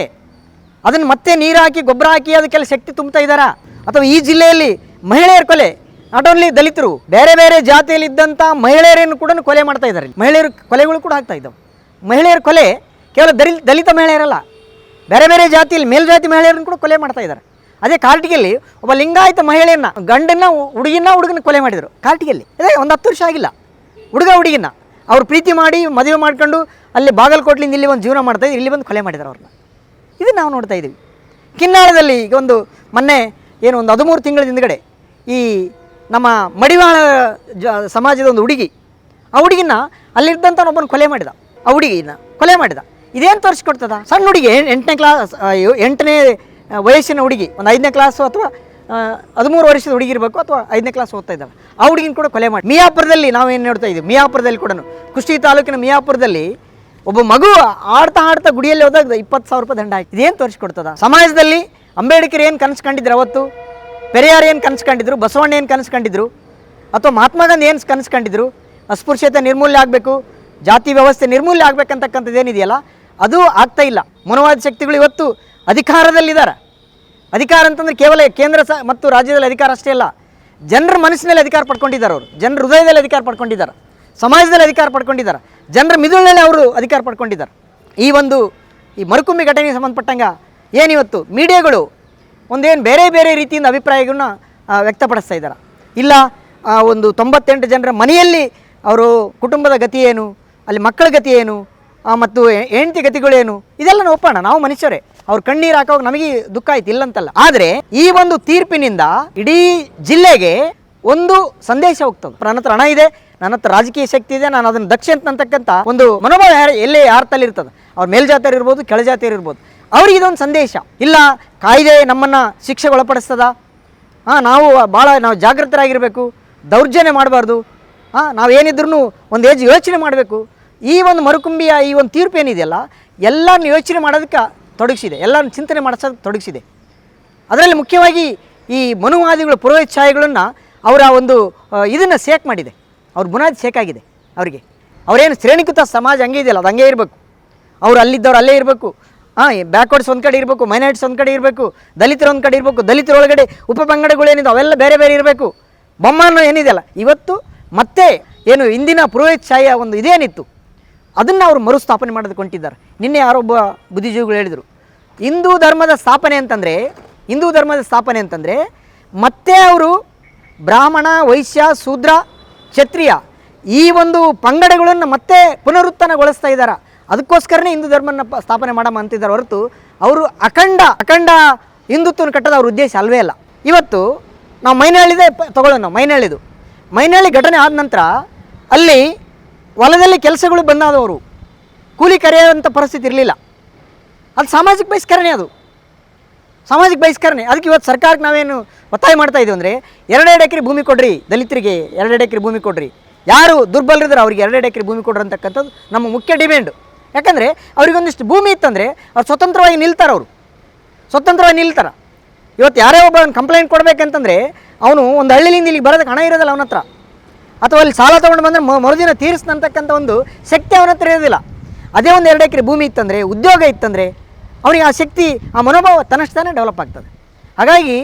ಅದನ್ನು ಮತ್ತೆ ನೀರು ಹಾಕಿ ಗೊಬ್ಬರ ಹಾಕಿ ಅದಕ್ಕೆಲ್ಲ ಶಕ್ತಿ ತುಂಬ್ತಾ ಇದ್ದಾರಾ? ಅಥವಾ ಈ ಜಿಲ್ಲೆಯಲ್ಲಿ ಮಹಿಳೆಯರ ಕೊಲೆ ನಾಟ್ ಓನ್ಲಿ ದಲಿತರು, ಬೇರೆ ಬೇರೆ ಜಾತಿಯಲ್ಲಿ ಇದ್ದಂಥ ಮಹಿಳೆಯರನ್ನು ಕೂಡ ಕೊಲೆ ಮಾಡ್ತಾ ಇದ್ದಾರೆ. ಮಹಿಳೆಯರ ಕೊಲೆಗಳು ಕೂಡ ಆಗ್ತಾ ಇದ್ದಾವೆ. ಮಹಿಳೆಯರ ಕೊಲೆ ಕೇವಲ ದಲಿ ದಲಿತ ಮಹಿಳೆಯರಲ್ಲ, ಬೇರೆ ಬೇರೆ ಜಾತಿಯಲ್ಲಿ ಮೇಲ್ಜಾತಿ ಮಹಿಳೆಯರನ್ನು ಕೂಡ ಕೊಲೆ ಮಾಡ್ತಾ ಇದ್ದಾರೆ. ಅದೇ ಕಾರ್ಟಿಗೆಯಲ್ಲಿ ಒಬ್ಬ ಲಿಂಗಾಯಿತ ಮಹಿಳೆಯನ್ನ, ಗಂಡನ್ನ ಹುಡುಗಿನ ಹುಡುಗನ ಕೊಲೆ ಮಾಡಿದರು. ಕಾರ್ಟಿಗೆಯಲ್ಲಿ ಅದೇ ಒಂದು ಹತ್ತು ವರ್ಷ ಆಗಿಲ್ಲ. ಹುಡುಗ ಹುಡುಗಿನ ಅವ್ರು ಪ್ರೀತಿ ಮಾಡಿ, ಮದುವೆ ಮಾಡ್ಕೊಂಡು ಅಲ್ಲಿ ಬಾಗಲಕೋಟ್ಲಿಂದ ಇಲ್ಲಿ ಒಂದು ಜೀವನ ಮಾಡ್ತಾ ಇದ್ರು, ಇಲ್ಲಿ ಬಂದು ಕೊಲೆ ಮಾಡಿದ್ದಾರೆ ಅವ್ರನ್ನ. ಇದು ನಾವು ನೋಡ್ತಾ ಇದ್ದೀವಿ. ಕಿನ್ನಾಳದಲ್ಲಿ ಈಗ ಒಂದು ಮೊನ್ನೆ ಏನು ಒಂದು ಹದಿಮೂರು ತಿಂಗಳ ಹಿಂದ್ಗಡೆ ಈ ನಮ್ಮ ಮಡಿವಾಳ ಜ ಸಮಾಜದ ಒಂದು ಹುಡುಗಿ, ಆ ಹುಡುಗಿನ ಅಲ್ಲಿದ್ದಂಥ ಒಬ್ಬನ ಕೊಲೆ ಮಾಡಿದ. ಆ ಹುಡುಗಿನ ಕೊಲೆ ಮಾಡಿದ. ಇದೇನು ತೋರಿಸ್ಕೊಡ್ತದ? ಸಣ್ಣ ಹುಡುಗಿ ಎಂಟನೇ ಕ್ಲಾಸ್ ಎಂಟನೇ ವಯಸ್ಸಿನ ಹುಡುಗಿ, ಒಂದು ಐದನೇ ಕ್ಲಾಸು ಅಥವಾ ಹದಿಮೂರು ವರ್ಷದ ಹುಡುಗಿ ಇರಬೇಕು ಅಥವಾ ಐದನೇ ಕ್ಲಾಸ್ ಓದ್ತಾ ಇದ್ದಾವೆ ಆ ಹುಡುಗಿನ ಕೂಡ ಕೊಲೆ ಮಾಡಿ. ಮಿಯಾಪುರದಲ್ಲಿ ನಾವು ಏನು ನೋಡ್ತಾ ಇದ್ದೀವಿ? ಮಿಯಾಪುರದಲ್ಲಿ ಕೂಡ ಕುಷ್ಟಿ ತಾಲೂಕಿನ ಮಿಯಾಪುರದಲ್ಲಿ ಒಬ್ಬ ಮಗು ಆಡ್ತಾ ಆಡ್ತಾ ಗುಡಿಯಲ್ಲಿ ಹೋದಾಗ ಇಪ್ಪತ್ತು ಸಾವಿರ ರೂಪಾಯಿ ದಂಡ ಆಯ್ತು. ಇದೇನು ತೋರಿಸ್ಕೊಡ್ತದ? ಸಮಾಜದಲ್ಲಿ ಅಂಬೇಡ್ಕರ್ ಏನು ಕನಸು ಕಂಡಿದ್ರು ಅವತ್ತು? ಪೆರಿಯಾರ್ ಏನು ಕನಸು ಕಂಡಿದ್ರು? ಬಸವಣ್ಣ ಏನು ಕನಸು ಕಂಡಿದ್ರು? ಅಥವಾ ಮಹಾತ್ಮ ಗಾಂಧಿ ಏನು ಕನಸು ಕಂಡಿದ್ರು? ಅಸ್ಪೃಶ್ಯತೆ ನಿರ್ಮೂಲನೆ ಆಗಬೇಕು, ಜಾತಿ ವ್ಯವಸ್ಥೆ ನಿರ್ಮೂಲನೆ ಆಗ್ಬೇಕಂತಕ್ಕಂಥದ್ದು ಏನಿದೆಯಲ್ಲ, ಅದು ಆಗ್ತಾ ಇಲ್ಲ. ಮನೋವಾದ ಶಕ್ತಿಗಳು ಇವತ್ತು ಅಧಿಕಾರದಲ್ಲಿದ್ದಾರೆ. ಅಧಿಕಾರ ಅಂತಂದ್ರೆ ಕೇವಲ ಕೇಂದ್ರ ಸ ಮತ್ತು ರಾಜ್ಯದಲ್ಲಿ ಅಧಿಕಾರ ಅಷ್ಟೇ ಅಲ್ಲ, ಜನರ ಮನಸ್ಸಿನಲ್ಲಿ ಅಧಿಕಾರ ಪಡ್ಕೊಂಡಿದ್ದಾರೆ ಅವರು. ಜನರ ಹೃದಯದಲ್ಲಿ ಅಧಿಕಾರ ಪಡ್ಕೊಂಡಿದ್ದಾರೆ. ಸಮಾಜದಲ್ಲಿ ಅಧಿಕಾರ ಪಡ್ಕೊಂಡಿದ್ದಾರೆ. ಜನರ ಮಿದುಳಿನಲ್ಲಿ ಅವರು ಅಧಿಕಾರ ಪಡ್ಕೊಂಡಿದ್ದಾರೆ. ಈ ಒಂದು ಈ ಮರುಕುಂಬಿ ಘಟನೆಗೆ ಸಂಬಂಧಪಟ್ಟಂಗ ಏನಿವತ್ತು ಮೀಡಿಯಾಗಳು ಒಂದೇನು ಬೇರೆ ಬೇರೆ ರೀತಿಯಿಂದ ಅಭಿಪ್ರಾಯಗಳನ್ನ ವ್ಯಕ್ತಪಡಿಸ್ತಾ ಇದ್ದಾರೆ. ಇಲ್ಲ ಒಂದು ತೊಂಬತ್ತೆಂಟು ಜನರ ಮನೆಯಲ್ಲಿ ಅವರು ಕುಟುಂಬದ ಗತಿ ಏನು, ಅಲ್ಲಿ ಮಕ್ಕಳ ಗತಿ ಏನು ಮತ್ತು ಹೆಂಡತಿ ಗತಿಗಳೇನು ಇದೆಲ್ಲ ಒಪ್ಪೋಣ, ನಾವು ಮನುಷ್ಯರೇ. ಅವ್ರು ಕಣ್ಣೀರು ಹಾಕೋವಾಗ ನಮಗೆ ದುಃಖ ಆಯ್ತು, ಇಲ್ಲಂತಲ್ಲ. ಆದರೆ ಈ ಒಂದು ತೀರ್ಪಿನಿಂದ ಇಡೀ ಜಿಲ್ಲೆಗೆ ಒಂದು ಸಂದೇಶ ಹೋಗ್ತದೆ. ನನ್ನ ಹತ್ರ ಹಣ ಇದೆ ನನ್ನ ಹತ್ರ ರಾಜಕೀಯ ಶಕ್ತಿ ಇದೆ, ನಾನು ಅದನ್ನು ದಕ್ಷ ಅಂತ ಅಂತಕ್ಕಂಥ ಒಂದು ಮನೋಭಾವ ಎಲ್ಲೇ ಯಾರ ಇರ್ತದೆ? ಅವ್ರ ಮೇಲ್ಜಾತಿಯರು ಇರ್ಬೋದು ಕೆಳಜಾತಿಯರು ಇರ್ಬೋದು. ಅವ್ರಿಗೆ ಇದೊಂದು ಸಂದೇಶ. ಇಲ್ಲ, ಕಾಯ್ದೆ ನಮ್ಮನ್ನು ಶಿಕ್ಷೆಗೆ ಒಳಪಡಿಸ್ತದ ಹಾಂ, ನಾವು ಭಾಳ ನಾವು ಜಾಗೃತರಾಗಿರಬೇಕು, ದೌರ್ಜನ್ಯ ಮಾಡಬಾರ್ದು. ಹಾಂ ನಾವೇನಿದ್ರೂ ಒಂದು ಏಜ್ ಯೋಚನೆ ಮಾಡಬೇಕು. ಈ ಒಂದು ಮರುಕುಂಬಿಯ ಈ ಒಂದು ತೀರ್ಪು ಏನಿದೆಯಲ್ಲ ಎಲ್ಲರನ್ನ ಯೋಚನೆ ಮಾಡೋದಕ್ಕೆ ತೊಡಗಿಸಿದೆ ಎಲ್ಲರನ್ನು ಚಿಂತನೆ ಮಾಡಿಸೋದಕ್ಕೆ ತೊಡಗಿಸಿದೆ. ಅದರಲ್ಲಿ ಮುಖ್ಯವಾಗಿ ಈ ಮನುವಾದಿಗಳ, ಪುರೋಹಿತ್ ಛಾಯೆಗಳನ್ನು ಅವರ ಒಂದು ಇದನ್ನು ಸೇಕ್ ಮಾಡಿದೆ. ಅವ್ರ ಬುನಾದಿ ಶೇಕಾಗಿದೆ ಅವರಿಗೆ. ಅವರೇನು ಶ್ರೇಣಿಕೃತ ಸಮಾಜ ಹಂಗೆ ಇದೆಯಲ್ಲ, ಅದು ಹಂಗೆ ಇರಬೇಕು. ಅವ್ರು ಅಲ್ಲಿದ್ದವ್ರು ಅಲ್ಲೇ ಇರಬೇಕು. ಹಾಂ ಬ್ಯಾಕ್ವರ್ಡ್ಸ್ ಒಂದು ಕಡೆ ಇರಬೇಕು ಮೈನಾರಿಟಿಸ್ ಒಂದು ಕಡೆ ಇರಬೇಕು, ದಲಿತರು ಒಂದು ಕಡೆ ಇರಬೇಕು, ದಲಿತರೊಳಗಡೆ ಉಪಪಂಗಡಗಳೇನಿದೆ ಅವೆಲ್ಲ ಬೇರೆ ಬೇರೆ ಇರಬೇಕು. ಬೊಮ್ಮನ್ನು ಏನಿದೆಯಲ್ಲ, ಇವತ್ತು ಮತ್ತೆ ಏನು ಇಂದಿನ ಪುರೋಹಿತಶಾಹಿಯ ಒಂದು ಇದೇನಿತ್ತು. ಅದನ್ನು ಅವರು ಮರುಸ್ಥಾಪನೆ ಮಾಡೋದು ಹೊಂಟಿದ್ದಾರೆ ನಿನ್ನೆ ಯಾರೊಬ್ಬ ಬುದ್ಧಿಜೀವಿಗಳು ಹೇಳಿದರು, ಹಿಂದೂ ಧರ್ಮದ ಸ್ಥಾಪನೆ ಅಂತಂದರೆ, ಹಿಂದೂ ಧರ್ಮದ ಸ್ಥಾಪನೆ ಅಂತಂದರೆ, ಮತ್ತೆ ಅವರು ಬ್ರಾಹ್ಮಣ, ವೈಶ್ಯ, ಶೂದ್ರ ಕ್ಷತ್ರಿಯ ಈ ಒಂದು ಪಂಗಡಗಳನ್ನು ಮತ್ತೆ ಪುನರುತ್ಥಾನಗೊಳಿಸ್ತಾ ಇದ್ದಾರೆ? ಅದಕ್ಕೋಸ್ಕರನೇ ಹಿಂದೂ ಧರ್ಮನ ಸ್ಥಾಪನೆ ಮಾಡಮ್ಮ ಅಂತಿದ್ದಾರೆ ಹೊರತು ಅವರು ಅಖಂಡ ಅಖಂಡ ಹಿಂದುತ್ವನ ಕಟ್ಟದ ಅವ್ರ ಉದ್ದೇಶ ಅಲ್ವೇ ಅಲ್ಲ. ಇವತ್ತು ನಾವು ಮೈನಹಳ್ಳಿದೆ ತಗೊಳ್ಳೋಣ ನಾವು ಮೈನಹಳ್ಳಿದು. ಮೈನಹಳ್ಳಿ ಘಟನೆ ಆದ ನಂತರ ಅಲ್ಲಿ ಹೊಲದಲ್ಲಿ ಕೆಲಸಗಳು ಬಂದಾದವರು. ಕೂಲಿ ಕರೆಯುವಂಥ ಪರಿಸ್ಥಿತಿ ಇರಲಿಲ್ಲ. ಅದು ಸಾಮಾಜಿಕ ಬಹಿಷ್ಕರಣೆ ಅದು. ಸಾಮಾಜಿಕ ಬಹಿಷ್ಕರಣೆ. ಅದಕ್ಕೆ ಇವತ್ತು ಸರ್ಕಾರಕ್ಕೆ ನಾವೇನು ಒತ್ತಾಯ ಮಾಡ್ತಾ ಇದ್ದೀವಿ ಅಂದರೆ, ಎರಡೆರಡು ಎಕರೆ ಭೂಮಿ ಕೊಡ್ರಿ, ದಲಿತರಿಗೆ ಎರಡೆರಡು ಎಕರೆ ಭೂಮಿ ಕೊಡ್ರಿ. ಯಾರು ದುರ್ಬಲರಿದ್ದಾರೆ ಅವ್ರಿಗೆ ಎರಡೆರಡು ಎಕರೆ ಭೂಮಿ ಕೊಡ್ರಿ ಅಂತಕ್ಕಂಥದ್ದು ನಮ್ಮ ಮುಖ್ಯ ಡಿಮ್ಯಾಂಡು ಯಾಕಂದರೆ ಅವ್ರಿಗೊಂದಿಷ್ಟು ಭೂಮಿ ಇತ್ತಂದರೆ ಅವ್ರು ಸ್ವತಂತ್ರವಾಗಿ ನಿಲ್ತಾರೆ ಅವರು. ಸ್ವತಂತ್ರವಾಗಿ ನಿಲ್ತಾರೆ. ಇವತ್ತು ಯಾರೇ ಒಬ್ಬ ಕಂಪ್ಲೇಂಟ್ ಕೊಡಬೇಕಂತಂದರೆ, ಅವನು ಒಂದು ಹಳ್ಳಿಲಿಂದ ಇಲ್ಲಿಗೆ ಬರೋದಕ್ಕೆ ಹಣ ಇರೋದಿಲ್ಲ ಅವನ ಹತ್ರ ಅಥವಾ ಅಲ್ಲಿ ಸಾಲ ತೊಗೊಂಡು ಬಂದರೆ ಮರುದಿನ ತೀರಿಸ್ತಂತಕ್ಕಂಥ ಒಂದು ಶಕ್ತಿ ಅವನ ಹತ್ರ ಇರೋದಿಲ್ಲ. ಅದೇ ಒಂದು ಎರಡು ಎಕರೆ ಭೂಮಿ ಇತ್ತಂದರೆ, ಉದ್ಯೋಗ ಇತ್ತಂದರೆ ಅವನಿಗೆ ಆ ಶಕ್ತಿ, ಆ ಮನೋಭಾವ ತನ್ನಷ್ಟೇ ಡೆವಲಪ್ ಆಗ್ತದೆ. ಹಾಗಾಗಿ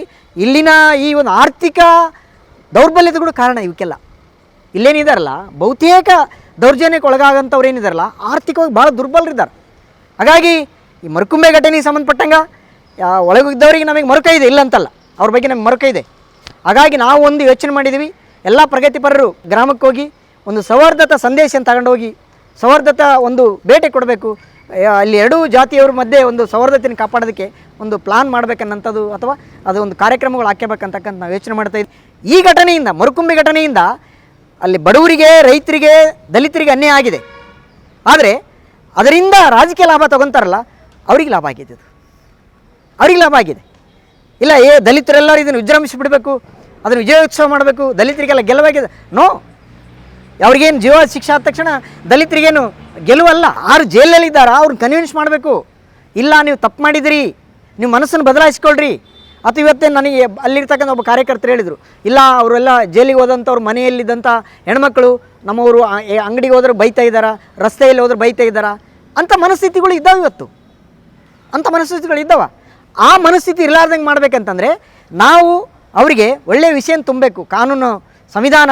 ಇಲ್ಲಿನ ಈ ಒಂದು ಆರ್ಥಿಕ ದೌರ್ಬಲ್ಯತೆಗಳು ಕಾರಣ ಇವಕ್ಕೆಲ್ಲ. ಇಲ್ಲೇನಿದಾರಲ್ಲ ಬಹುತೇಕ ದೌರ್ಜನ್ಯಕ್ಕೆ ಒಳಗಾಗಂಥವ್ರು ಏನಿದಾರಲ್ಲ ಆರ್ಥಿಕವಾಗಿ ಭಾಳ ದುರ್ಬಲರಿದ್ದಾರೆ ಹಾಗಾಗಿ ಈ ಮರುಕುಂಬೆ ಘಟನೆಗೆ ಸಂಬಂಧಪಟ್ಟಂಗೆ ಒಳಗಿದ್ದವರಿಗೆ ನಮಗೆ ಮರುಕ ಇದೆ, ಇಲ್ಲ ಅಂತಲ್ಲ, ಅವ್ರ ಬಗ್ಗೆ ನಮಗೆ ಮರುಕ ಇದೆ. ಹಾಗಾಗಿ ನಾವು ಒಂದು ಯೋಚನೆ ಮಾಡಿದ್ದೀವಿ ಎಲ್ಲ ಪ್ರಗತಿಪರರು ಗ್ರಾಮಕ್ಕೆ ಹೋಗಿ ಒಂದು ಸೌಹಾರ್ದತ ಸಂದೇಶ ತಗೊಂಡೋಗಿ, ಸೌಹಾರ್ದತ ಒಂದು ಬೇಟೆ ಕೊಡಬೇಕು ಅಲ್ಲಿ ಎರಡೂ ಜಾತಿಯವ್ರ ಮಧ್ಯೆ ಒಂದು ಸೌಹಾರ್ದತೆಯನ್ನು ಕಾಪಾಡೋದಕ್ಕೆ ಒಂದು ಪ್ಲಾನ್ ಮಾಡಬೇಕನ್ನಂಥದ್ದು ಅಥವಾ ಅದು ಒಂದು ಕಾರ್ಯಕ್ರಮಗಳು ಹಾಕ್ಯಬೇಕಂತಕ್ಕಂಥ ನಾವು ಯೋಚನೆ ಮಾಡ್ತಾ ಇದ್ದೀವಿ ಈ ಘಟನೆಯಿಂದ ಮರುಕುಂಬಿ ಘಟನೆಯಿಂದ ಅಲ್ಲಿ ಬಡವರಿಗೆ, ರೈತರಿಗೆ, ದಲಿತರಿಗೆ ಅನ್ಯಾಯ ಆಗಿದೆ. ಆದರೆ ಅದರಿಂದ ರಾಜಕೀಯ ಲಾಭ ತಗೊತಾರಲ್ಲ, ಅವ್ರಿಗೆ ಲಾಭ ಆಗಿದೆ ಅದು. ಅವ್ರಿಗೆ ಲಾಭ ಆಗಿದೆ. ಇಲ್ಲ, ಏ ದಲಿತರೆಲ್ಲರೂ ಇದನ್ನು ವಿಜೃಂಭಿಸಿಬಿಡಬೇಕು, ಅದನ್ನು ವಿಜಯೋತ್ಸವ ಮಾಡಬೇಕು, ದಲಿತರಿಗೆಲ್ಲ ಗೆಲುವಾಗಿದೆ. ನೋ ಅವ್ರಿಗೇನು ಜೀವ ಶಿಕ್ಷೆ ಆದ ತಕ್ಷಣ ದಲಿತರಿಗೇನು ಗೆಲುವಲ್ಲ? ಆರು ಜೈಲಲ್ಲಿದ್ದಾರೆ ಅವ್ರನ್ನ ಕನ್ವಿನ್ಸ್ ಮಾಡಬೇಕು. ಇಲ್ಲ, ನೀವು ತಪ್ಪು ಮಾಡಿದಿರಿ. ನೀವು ಮನಸ್ಸನ್ನು ಬದಲಾಯಿಸ್ಕೊಳ್ರಿ. ಅಥವಾ ಇವತ್ತೇ ನನಗೆ ಅಲ್ಲಿರ್ತಕ್ಕಂಥ ಒಬ್ಬ ಕಾರ್ಯಕರ್ತರು ಹೇಳಿದರು, ಇಲ್ಲ, ಅವರೆಲ್ಲ ಜೈಲಿಗೆ ಹೋದಂಥವ್ರು ಮನೆಯಲ್ಲಿದ್ದಂಥ ಹೆಣ್ಮಕ್ಳು, ನಮ್ಮವರು ಅಂಗಡಿಗೆ ಹೋದ್ರೆ ಬೈತಾ ಇದ್ದಾರಾ? ರಸ್ತೆಯಲ್ಲಿ ಹೋದ್ರೆ ಬೈತಾ ಇದ್ದಾರಾ? ಅಂಥ ಮನಸ್ಥಿತಿಗಳು ಇದ್ದಾವೆ ಇವತ್ತು. ಅಂಥ ಮನಸ್ಥಿತಿಗಳು ಇದ್ದಾವ. ಆ ಮನಸ್ಥಿತಿ ಇರಲಾರ್ದಂಗೆ ಮಾಡಬೇಕಂತಂದರೆ ನಾವು ಅವರಿಗೆ ಒಳ್ಳೆಯ ವಿಷಯನ ತುಂಬಬೇಕು. ಕಾನೂನು, ಸಂವಿಧಾನ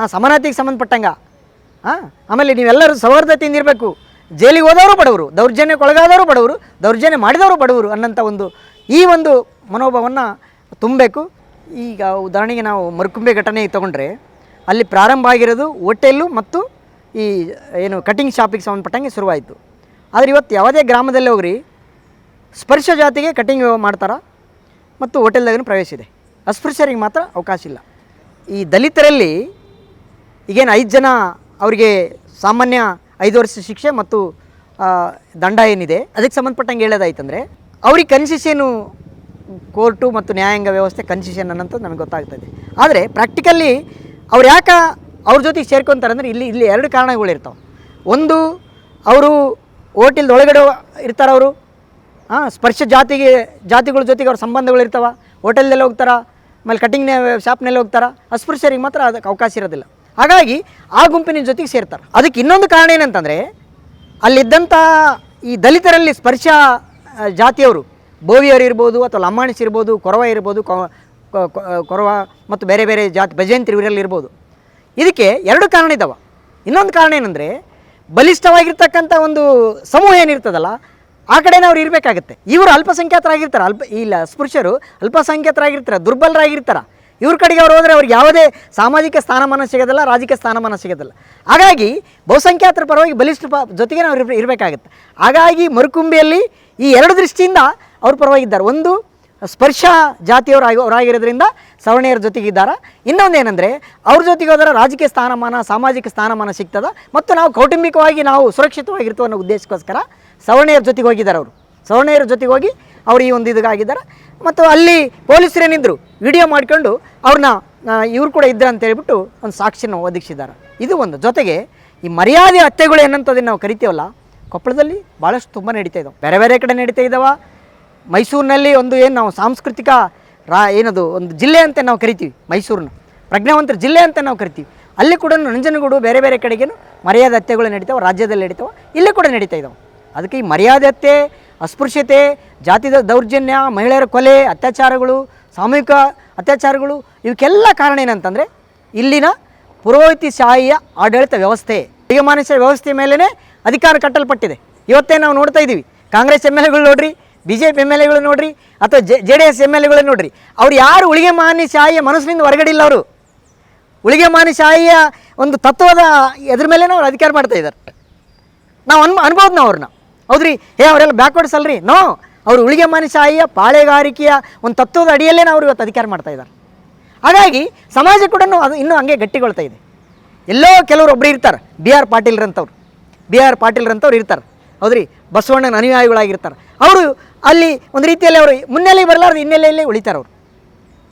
ಆ, ಸಮಾನತೆಗೆ ಸಂಬಂಧಪಟ್ಟಂಗೆ. ಹಾಂ ಆಮೇಲೆ ನೀವೆಲ್ಲರೂ ಸೌಹಾರ್ದತೆಯಿಂದ ಇರಬೇಕು ಜೈಲಿಗೆ ಹೋದವರು ಬಡವರು ದೌರ್ಜನ್ಯಕ್ಕೊಳಗಾದವರು ಬಡವರು ದೌರ್ಜನ್ಯ ಮಾಡಿದವರು ಬಡವರು ಅನ್ನೋಂಥ ಒಂದು ಈ ಒಂದು ಮನೋಭಾವವನ್ನು ತುಂಬಬೇಕು. ಈಗ ಉದಾಹರಣೆಗೆ ನಾವು ಮರುಕುಂಬೆ ಘಟನೆ ತೊಗೊಂಡ್ರೆ ಅಲ್ಲಿ ಪ್ರಾರಂಭ ಆಗಿರೋದು ಹೋಟೆಲ್ಲು ಮತ್ತು ಈ ಏನು ಕಟಿಂಗ್ ಶಾಪಿಗೆ ಸಂಬಂಧಪಟ್ಟಂಗೆ ಶುರುವಾಯಿತು. ಆದರೆ ಇವತ್ತು ಯಾವುದೇ ಗ್ರಾಮದಲ್ಲಿ ಹೋಗ್ರಿ ಸ್ಪರ್ಶ ಜಾತಿಗೆ ಕಟಿಂಗ್ ಮಾಡ್ತಾರೆ? ಮತ್ತು ಹೋಟೆಲ್ದಾಗೂ ಪ್ರವೇಶ ಇದೆ? ಅಸ್ಪೃಶ್ಯರಿಗೆ ಮಾತ್ರ ಅವಕಾಶ ಇಲ್ಲ. ಈ ದಲಿತರಲ್ಲಿ ಈಗೇನು ಐದು ಜನ ಅವರಿಗೆ ಸಾಮಾನ್ಯ ಐದು ವರ್ಷ ಶಿಕ್ಷೆ ಮತ್ತು ದಂಡ ಏನಿದೆ, ಅದಕ್ಕೆ ಸಂಬಂಧಪಟ್ಟಂಗೆ ಹೇಳೋದಾಯ್ತಂದರೆ, ಅವ್ರಿಗೆ ಕನ್ಸಿಷನು ಕೋರ್ಟು ಮತ್ತು ನ್ಯಾಯಾಂಗ ವ್ಯವಸ್ಥೆ ಕನ್ಸಿಷನ್ ಅನ್ನೋಂಥದ್ದು ನಮಗೆ ಗೊತ್ತಾಗ್ತದೆ. ಆದರೆ ಪ್ರಾಕ್ಟಿಕಲ್ಲಿ ಅವ್ರು ಯಾಕೆ ಅವ್ರ ಜೊತೆಗೆ ಸೇರ್ಕೊತಾರೆ ಅಂದರೆ ಇಲ್ಲಿ ಇಲ್ಲಿ ಎರಡು ಕಾರಣಗಳಿರ್ತಾವೆ ಒಂದು, ಅವರು ಹೋಟೆಲ್ದ ಒಳಗಡೆ ಇರ್ತಾರೆ ಅವರು ಹಾಂ ಸ್ಪರ್ಶ ಜಾತಿಗೆ, ಜಾತಿಗಳ ಜೊತೆಗೆ ಅವ್ರ ಸಂಬಂಧಗಳು ಇರ್ತಾವೆ. ಹೋಟೆಲ್ದಲ್ಲಿ ಹೋಗ್ತಾರ, ಆಮೇಲೆ ಕಟಿಂಗ್ನ ಶಾಪ್ನಲ್ಲಿ ಹೋಗ್ತಾರೆ. ಅಸ್ಪೃಶ್ಯರಿಗೆ ಮಾತ್ರ ಅದಕ್ಕೆ ಅವಕಾಶ ಇರೋದಿಲ್ಲ. ಹಾಗಾಗಿ ಆ ಗುಂಪಿನ ಜೊತೆಗೆ ಸೇರ್ತಾರೆ. ಅದಕ್ಕೆ ಇನ್ನೊಂದು ಕಾರಣ ಏನಂತಂದರೆ, ಅಲ್ಲಿದ್ದಂಥ ಈ ದಲಿತರಲ್ಲಿ ಸ್ಪರ್ಶ ಜಾತಿಯವರು ಬೋವಿಯರು ಇರ್ಬೋದು ಅಥವಾ ಲಂಬಾಣಿಸ್ ಇರ್ಬೋದು, ಕೊರವ ಇರ್ಬೋದು ಕೊರವ ಮತ್ತು ಬೇರೆ ಬೇರೆ ಜಾತಿ, ಭಜಂತ್ರಿ ಇವರಲ್ಲಿ ಇರ್ಬೋದು. ಇದಕ್ಕೆ ಎರಡು ಕಾರಣ ಇದ್ದಾವೆ ಇನ್ನೊಂದು ಕಾರಣ ಏನಂದರೆ, ಬಲಿಷ್ಠವಾಗಿರ್ತಕ್ಕಂಥ ಒಂದು ಸಮೂಹ ಏನಿರ್ತದಲ್ಲ, ಆ ಕಡೆನೇ ಅವ್ರು ಇರಬೇಕಾಗತ್ತೆ. ಇವರು ಅಲ್ಪಸಂಖ್ಯಾತರಾಗಿರ್ತಾರೆ. ಅಲ್ಪ, ಇಲ್ಲ ಸ್ಪೃಶ್ಯರು ಅಲ್ಪಸಂಖ್ಯಾತರಾಗಿರ್ತಾರೆ, ದುರ್ಬಲರಾಗಿರ್ತಾರೆ. ಇವ್ರ ಕಡೆಗೆ ಅವ್ರು ಹೋದರೆ ಅವ್ರಿಗೆ ಯಾವುದೇ ಸಾಮಾಜಿಕ ಸ್ಥಾನಮಾನ ಸಿಗೋದಿಲ್ಲ, ರಾಜಕೀಯ ಸ್ಥಾನಮಾನ ಸಿಗೋದಿಲ್ಲ. ಹಾಗಾಗಿ ಬಹುಸಂಖ್ಯಾತರ ಪರವಾಗಿ ಬಲಿಷ್ಠ ಪ ಜೊತೆಗೆ ಅವ್ರು ಇರಬೇಕಾಗುತ್ತೆ ಇರಬೇಕಾಗತ್ತೆ. ಹಾಗಾಗಿ ಮರುಕುಂಬಿಯಲ್ಲಿ ಈ ಎರಡು ದೃಷ್ಟಿಯಿಂದ ಅವ್ರ ಪರವಾಗಿದ್ದಾರೆ. ಒಂದು, ಸ್ಪರ್ಶ ಜಾತಿಯವರು ಆಗಿ ಅವರಾಗಿರೋದ್ರಿಂದ ಸವರ್ಣೀಯರ ಜೊತೆಗಿದ್ದಾರೆ ಇನ್ನೊಂದು ಏನಂದರೆ ಅವ್ರ ಜೊತೆಗೆ ಹೋದರೆ ರಾಜಕೀಯ ಸ್ಥಾನಮಾನ, ಸಾಮಾಜಿಕ ಸ್ಥಾನಮಾನ ಸಿಗ್ತದೆ? ಮತ್ತು ನಾವು ಕೌಟುಂಬಿಕವಾಗಿ ನಾವು ಸುರಕ್ಷಿತವಾಗಿರ್ತೀವಿ ಅನ್ನೋ ಉದ್ದೇಶಕ್ಕೋಸ್ಕರ ಸವರ್ಣೀಯರ ಜೊತೆಗೆ ಹೋಗಿದ್ದಾರೆ ಅವರು. ಸವರ್ಣೀಯರ ಜೊತೆಗೆ ಹೋಗಿ ಅವ್ರು ಈ ಒಂದು ಇದಕ್ಕಾಗಿದ್ದಾರೆ ಮತ್ತು ಅಲ್ಲಿ ಪೊಲೀಸರೇನಿದ್ರು ವಿಡಿಯೋ ಮಾಡ್ಕೊಂಡು ಅವ್ರನ್ನ ಇವ್ರು ಕೂಡ ಇದ್ದರು ಅಂತ ಹೇಳ್ಬಿಟ್ಟು ಒಂದು ಸಾಕ್ಷಿನ ಒದಗಿಸಿದ್ದಾರೆ. ಇದು ಒಂದು. ಜೊತೆಗೆ ಈ ಮರ್ಯಾದೆ ಹತ್ಯೆಗಳು ಏನಂತದನ್ನು ನಾವು ಕರಿತೀವಲ್ಲ, ಕೊಪ್ಪಳದಲ್ಲಿ ಭಾಳಷ್ಟು ತುಂಬ ನಡೀತಾ ಇದ್ದಾವೆ ಬೇರೆ ಬೇರೆ ಕಡೆ ನಡೀತಾ ಇದ್ದಾವೆ ಮೈಸೂರಿನಲ್ಲಿ ಒಂದು ಏನು ನಾವು ಸಾಂಸ್ಕೃತಿಕ ರಾ, ಏನದು, ಒಂದು ಜಿಲ್ಲೆ ಅಂತ ನಾವು ಕರಿತೀವಿ, ಮೈಸೂರನ್ನ. ಪ್ರಜ್ಞಾವಂತರ ಜಿಲ್ಲೆ ಅಂತ ನಾವು ಕರಿತೀವಿ. ಅಲ್ಲಿ ಕೂಡ ನಂಜನಗೂಡು ಬೇರೆ ಬೇರೆ ಕಡೆಗೇನು ಮರ್ಯಾದೆ ಹತ್ಯೆಗಳು ನಡೀತಾವೆ, ರಾಜ್ಯದಲ್ಲಿ ನಡೀತಾವೆ, ಇಲ್ಲಿ ಕೂಡ ನಡೀತಾ ಇದ್ದಾವೆ ಅದಕ್ಕೆ ಈ ಮರ್ಯಾದೆ ಹತ್ಯೆ ಅಸ್ಪೃಶ್ಯತೆ ಜಾತಿ ದೌರ್ಜನ್ಯ, ಮಹಿಳೆಯರ ಕೊಲೆ, ಅತ್ಯಾಚಾರಗಳು, ಸಾಮೂಹಿಕ ಅತ್ಯಾಚಾರಗಳು, ಇವಕ್ಕೆಲ್ಲ ಕಾರಣ ಏನಂತಂದರೆ ಇಲ್ಲಿನ ಪುರೋಹಿತಶಾಹಿಯ ಆಡಳಿತ ವ್ಯವಸ್ಥೆ. ಮಾನಸ ವ್ಯವಸ್ಥೆ ಮೇಲೇ ಅಧಿಕಾರ ಕಟ್ಟಲ್ಪಟ್ಟಿದೆ. ಇವತ್ತೇ ನಾವು ನೋಡ್ತಾ ಇದ್ದೀವಿ. ಕಾಂಗ್ರೆಸ್ ಎಂ ಎಲ್ ಎಗಳು ನೋಡ್ರಿ B J P M L ಎಗಳು ನೋಡ್ರಿ, ಅಥವಾ J J D S M L ಎಗಳು ನೋಡ್ರಿ. ಅವ್ರು ಯಾರು ಉಳಿಗೆ ಶಾಹಿಯ ಮನಸ್ಸಿನಿಂದ ಹೊರಗಡೆ ಇಲ್ಲ ಅವರು. ಉಳಿಗೆ ಶಾಹಿಯ ಒಂದು ತತ್ವದ ಎದ್ರ ಮೇಲೆ ಅವ್ರು ಅಧಿಕಾರ ಮಾಡ್ತಾ ಇದ್ದಾರೆ. ನಾವು ಅನ್ ಅನ್ಬೋದು ನಾವು ಅವ್ರನ್ನ. ಹೌದ್ರಿ? ಏ, ಅವರೆಲ್ಲ ಬ್ಯಾಕ್ವರ್ಡ್ಸ್ ಅಲ್ರಿ? ನೋ, ಅವರು ಉಳಿಗೆ ಮನುಷ್ಯ, ಪಾಳೆಗಾರಿಕೆಯ ಒಂದು ತತ್ವದ ಅಡಿಯಲ್ಲೇ ನಾವು ಇವತ್ತು ಅಧಿಕಾರ ಮಾಡ್ತಾ ಇದ್ದಾರೆ ಹಾಗಾಗಿ, ಸಮಾಜ ಕೂಡ ಅದು ಇನ್ನೂ ಹಂಗೆ ಗಟ್ಟಿಗೊಳ್ತಾ ಇದೆ. ಎಲ್ಲೋ ಕೆಲವರು ಒಬ್ಬರು ಇರ್ತಾರೆ, ಬಿ ಆರ್ ಪಾಟೀಲ್ರಂಥವ್ರು ಬಿ ಆರ್ ಪಾಟೀಲ್ರಂಥವ್ರು ಇರ್ತಾರೆ. ಹೌದ್ರಿ? ಬಸವಣ್ಣನ ಅನುಯಾಯಿಗಳಾಗಿರ್ತಾರೆ. ಅವರು ಅಲ್ಲಿ ಒಂದು ರೀತಿಯಲ್ಲಿ ಅವರು ಮುನ್ನೆಲೆ ಬರಲಾರ್ದು ಹಿನ್ನೆಲೆಯಲ್ಲೇ ಉಳಿತಾರೆ ಅವರು.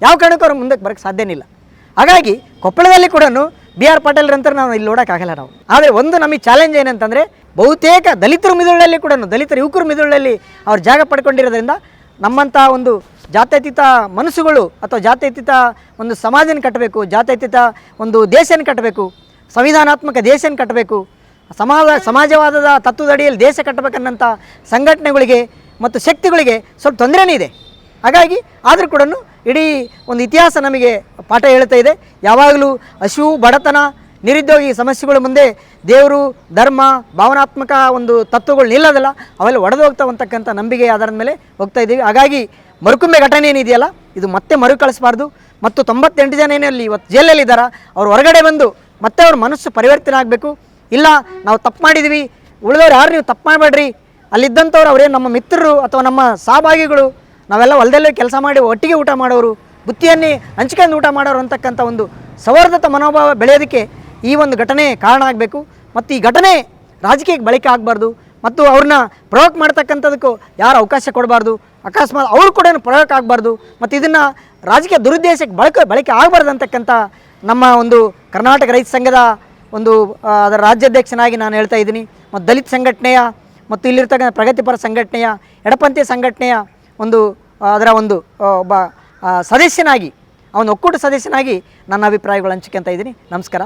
ಯಾವ ಕಾರಣಕ್ಕೂ ಅವ್ರು ಮುಂದಕ್ಕೆ ಬರೋಕ್ಕೆ ಸಾಧ್ಯನೇ ಇಲ್ಲ ಹಾಗಾಗಿ, ಕೊಪ್ಪಳದಲ್ಲಿ ಕೂಡ ಬಿ ಆರ್ ಪಾಟೀಲ್ರಂತ ನಾವು ಇಲ್ಲಿ ನೋಡೋಕ್ಕಾಗಲ್ಲ ನಾವು. ಆದರೆ ಒಂದು ನಮಗೆ ಚಾಲೆಂಜ್ ಏನಂತಂದರೆ ಬಹುತೇಕ ದಲಿತರ ಮಿದುಳಲ್ಲಿ ಕೂಡ, ದಲಿತರ ಯುವಕರ ಮಿದುಳಲ್ಲಿ ಅವ್ರು ಜಾಗ ಪಡ್ಕೊಂಡಿರೋದ್ರಿಂದ ನಮ್ಮಂಥ ಒಂದು ಜಾತ್ಯತೀತ ಮನಸ್ಸುಗಳು ಅಥವಾ ಜಾತ್ಯತೀತ ಒಂದು ಸಮಾಜನ ಕಟ್ಟಬೇಕು, ಜಾತ್ಯತೀತ ಒಂದು ದೇಶನ ಕಟ್ಟಬೇಕು, ಸಂವಿಧಾನಾತ್ಮಕ ದೇಶನ ಕಟ್ಟಬೇಕು ಸಮಾಜ ಸಮಾಜವಾದದ ತತ್ವದಡಿಯಲ್ಲಿ ದೇಶ ಕಟ್ಟಬೇಕನ್ನಂಥ ಸಂಘಟನೆಗಳಿಗೆ ಮತ್ತು ಶಕ್ತಿಗಳಿಗೆ ಸ್ವಲ್ಪ ತೊಂದರೆನೇ ಇದೆ. ಹಾಗಾಗಿ ಆದರೂ ಕೂಡ ಇಡೀ ಒಂದು ಇತಿಹಾಸ ನಮಗೆ ಪಾಠ ಹೇಳ್ತಾ ಇದೆ. ಯಾವಾಗಲೂ ಹಸಿವು, ಬಡತನ ನಿರುದ್ಯೋಗಿ ಸಮಸ್ಯೆಗಳ ಮುಂದೆ ದೇವರು ಧರ್ಮ, ಭಾವನಾತ್ಮಕ ಒಂದು ತತ್ವಗಳು ನಿಲ್ಲೋದಲ್ಲ, ಅವೆಲ್ಲ ಒಡೆದು ಹೋಗ್ತಾವಂತಕ್ಕಂಥ ನಂಬಿಕೆ ಆಧಾರದ ಮೇಲೆ ಹೋಗ್ತಾ ಇದ್ದೀವಿ. ಹಾಗಾಗಿ ಮರುಕುಂಬೆ ಘಟನೆ ಏನಿದೆಯಲ್ಲ ಇದು ಮತ್ತೆ ಮರುಕಳಿಸಬಾರ್ದು. ಮತ್ತು ತೊಂಬತ್ತೆಂಟು ಜನ ಏನಲ್ಲಿ ಇವತ್ತು ಜೈಲಲ್ಲಿದ್ದಾರೆ ಅವ್ರು ಹೊರಗಡೆ ಬಂದು ಮತ್ತೆ ಅವ್ರ ಮನಸ್ಸು ಪರಿವರ್ತನೆ ಆಗಬೇಕು. ಇಲ್ಲ, ನಾವು ತಪ್ಪು ಮಾಡಿದ್ವಿ. ಉಳಿದವ್ರು ಯಾರು ನೀವು ತಪ್ಪು ಮಾಡಬೇಡ್ರಿ. ಅಲ್ಲಿದ್ದಂಥವ್ರು ಅವರೇ ನಮ್ಮ ಮಿತ್ರರು ಅಥವಾ ನಮ್ಮ ಸಹಭಾಗಿಗಳು, ನಾವೆಲ್ಲ ಹೊಲದಲ್ಲೇ ಕೆಲಸ ಮಾಡಿ ಒಟ್ಟಿಗೆ ಊಟ ಮಾಡೋರು, ಬುತ್ತಿಯನ್ನೇ ಹಂಚ್ಕೊಂಡು ಊಟ ಮಾಡೋರು ಅಂತಕ್ಕಂಥ ಒಂದು ಸೌಹಾರ್ದತ ಮನೋಭಾವ ಬೆಳೆಯೋದಕ್ಕೆ ಈ ಒಂದು ಘಟನೆ ಕಾರಣ ಆಗಬೇಕು. ಮತ್ತು ಈ ಘಟನೆ ರಾಜಕೀಯಕ್ಕೆ ಬಳಕೆ ಆಗಬಾರ್ದು. ಮತ್ತು ಅವ್ರನ್ನ ಪ್ರಯೋಗ ಮಾಡ್ತಕ್ಕಂಥದಕ್ಕೂ ಯಾರು ಅವಕಾಶ ಕೊಡಬಾರ್ದು. ಅಕಸ್ಮಾತ್ ಅವರು ಕೂಡ ಪ್ರಯೋಗ ಆಗಬಾರ್ದು. ಮತ್ತು ಇದನ್ನು ರಾಜಕೀಯ ದುರುದ್ದೇಶಕ್ಕೆ ಬಳಕ, ಬಳಕೆ ಆಗಬಾರ್ದು ಅಂತಕ್ಕಂಥ ನಮ್ಮ ಒಂದು ಕರ್ನಾಟಕ ರೈತ ಸಂಘದ ಒಂದು ಅದರ ರಾಜ್ಯಾಧ್ಯಕ್ಷನಾಗಿ ನಾನು ಹೇಳ್ತಾ ಇದ್ದೀನಿ. ಮತ್ತು ದಲಿತ ಸಂಘಟನೆಯ ಮತ್ತು ಇಲ್ಲಿರ್ತಕ್ಕಂಥ ಪ್ರಗತಿಪರ ಸಂಘಟನೆಯ, ಎಡಪಂಥೀಯ ಸಂಘಟನೆಯ ಒಂದು ಅದರ ಒಂದು ಒಬ್ಬ ಸದಸ್ಯನಾಗಿ, ಅವನ ಒಕ್ಕೂಟ ಸದಸ್ಯನಾಗಿ ನನ್ನ ಅಭಿಪ್ರಾಯಗಳು ಹಂಚ್ಕೊಂತ ಇದ್ದೀನಿ. ನಮಸ್ಕಾರ.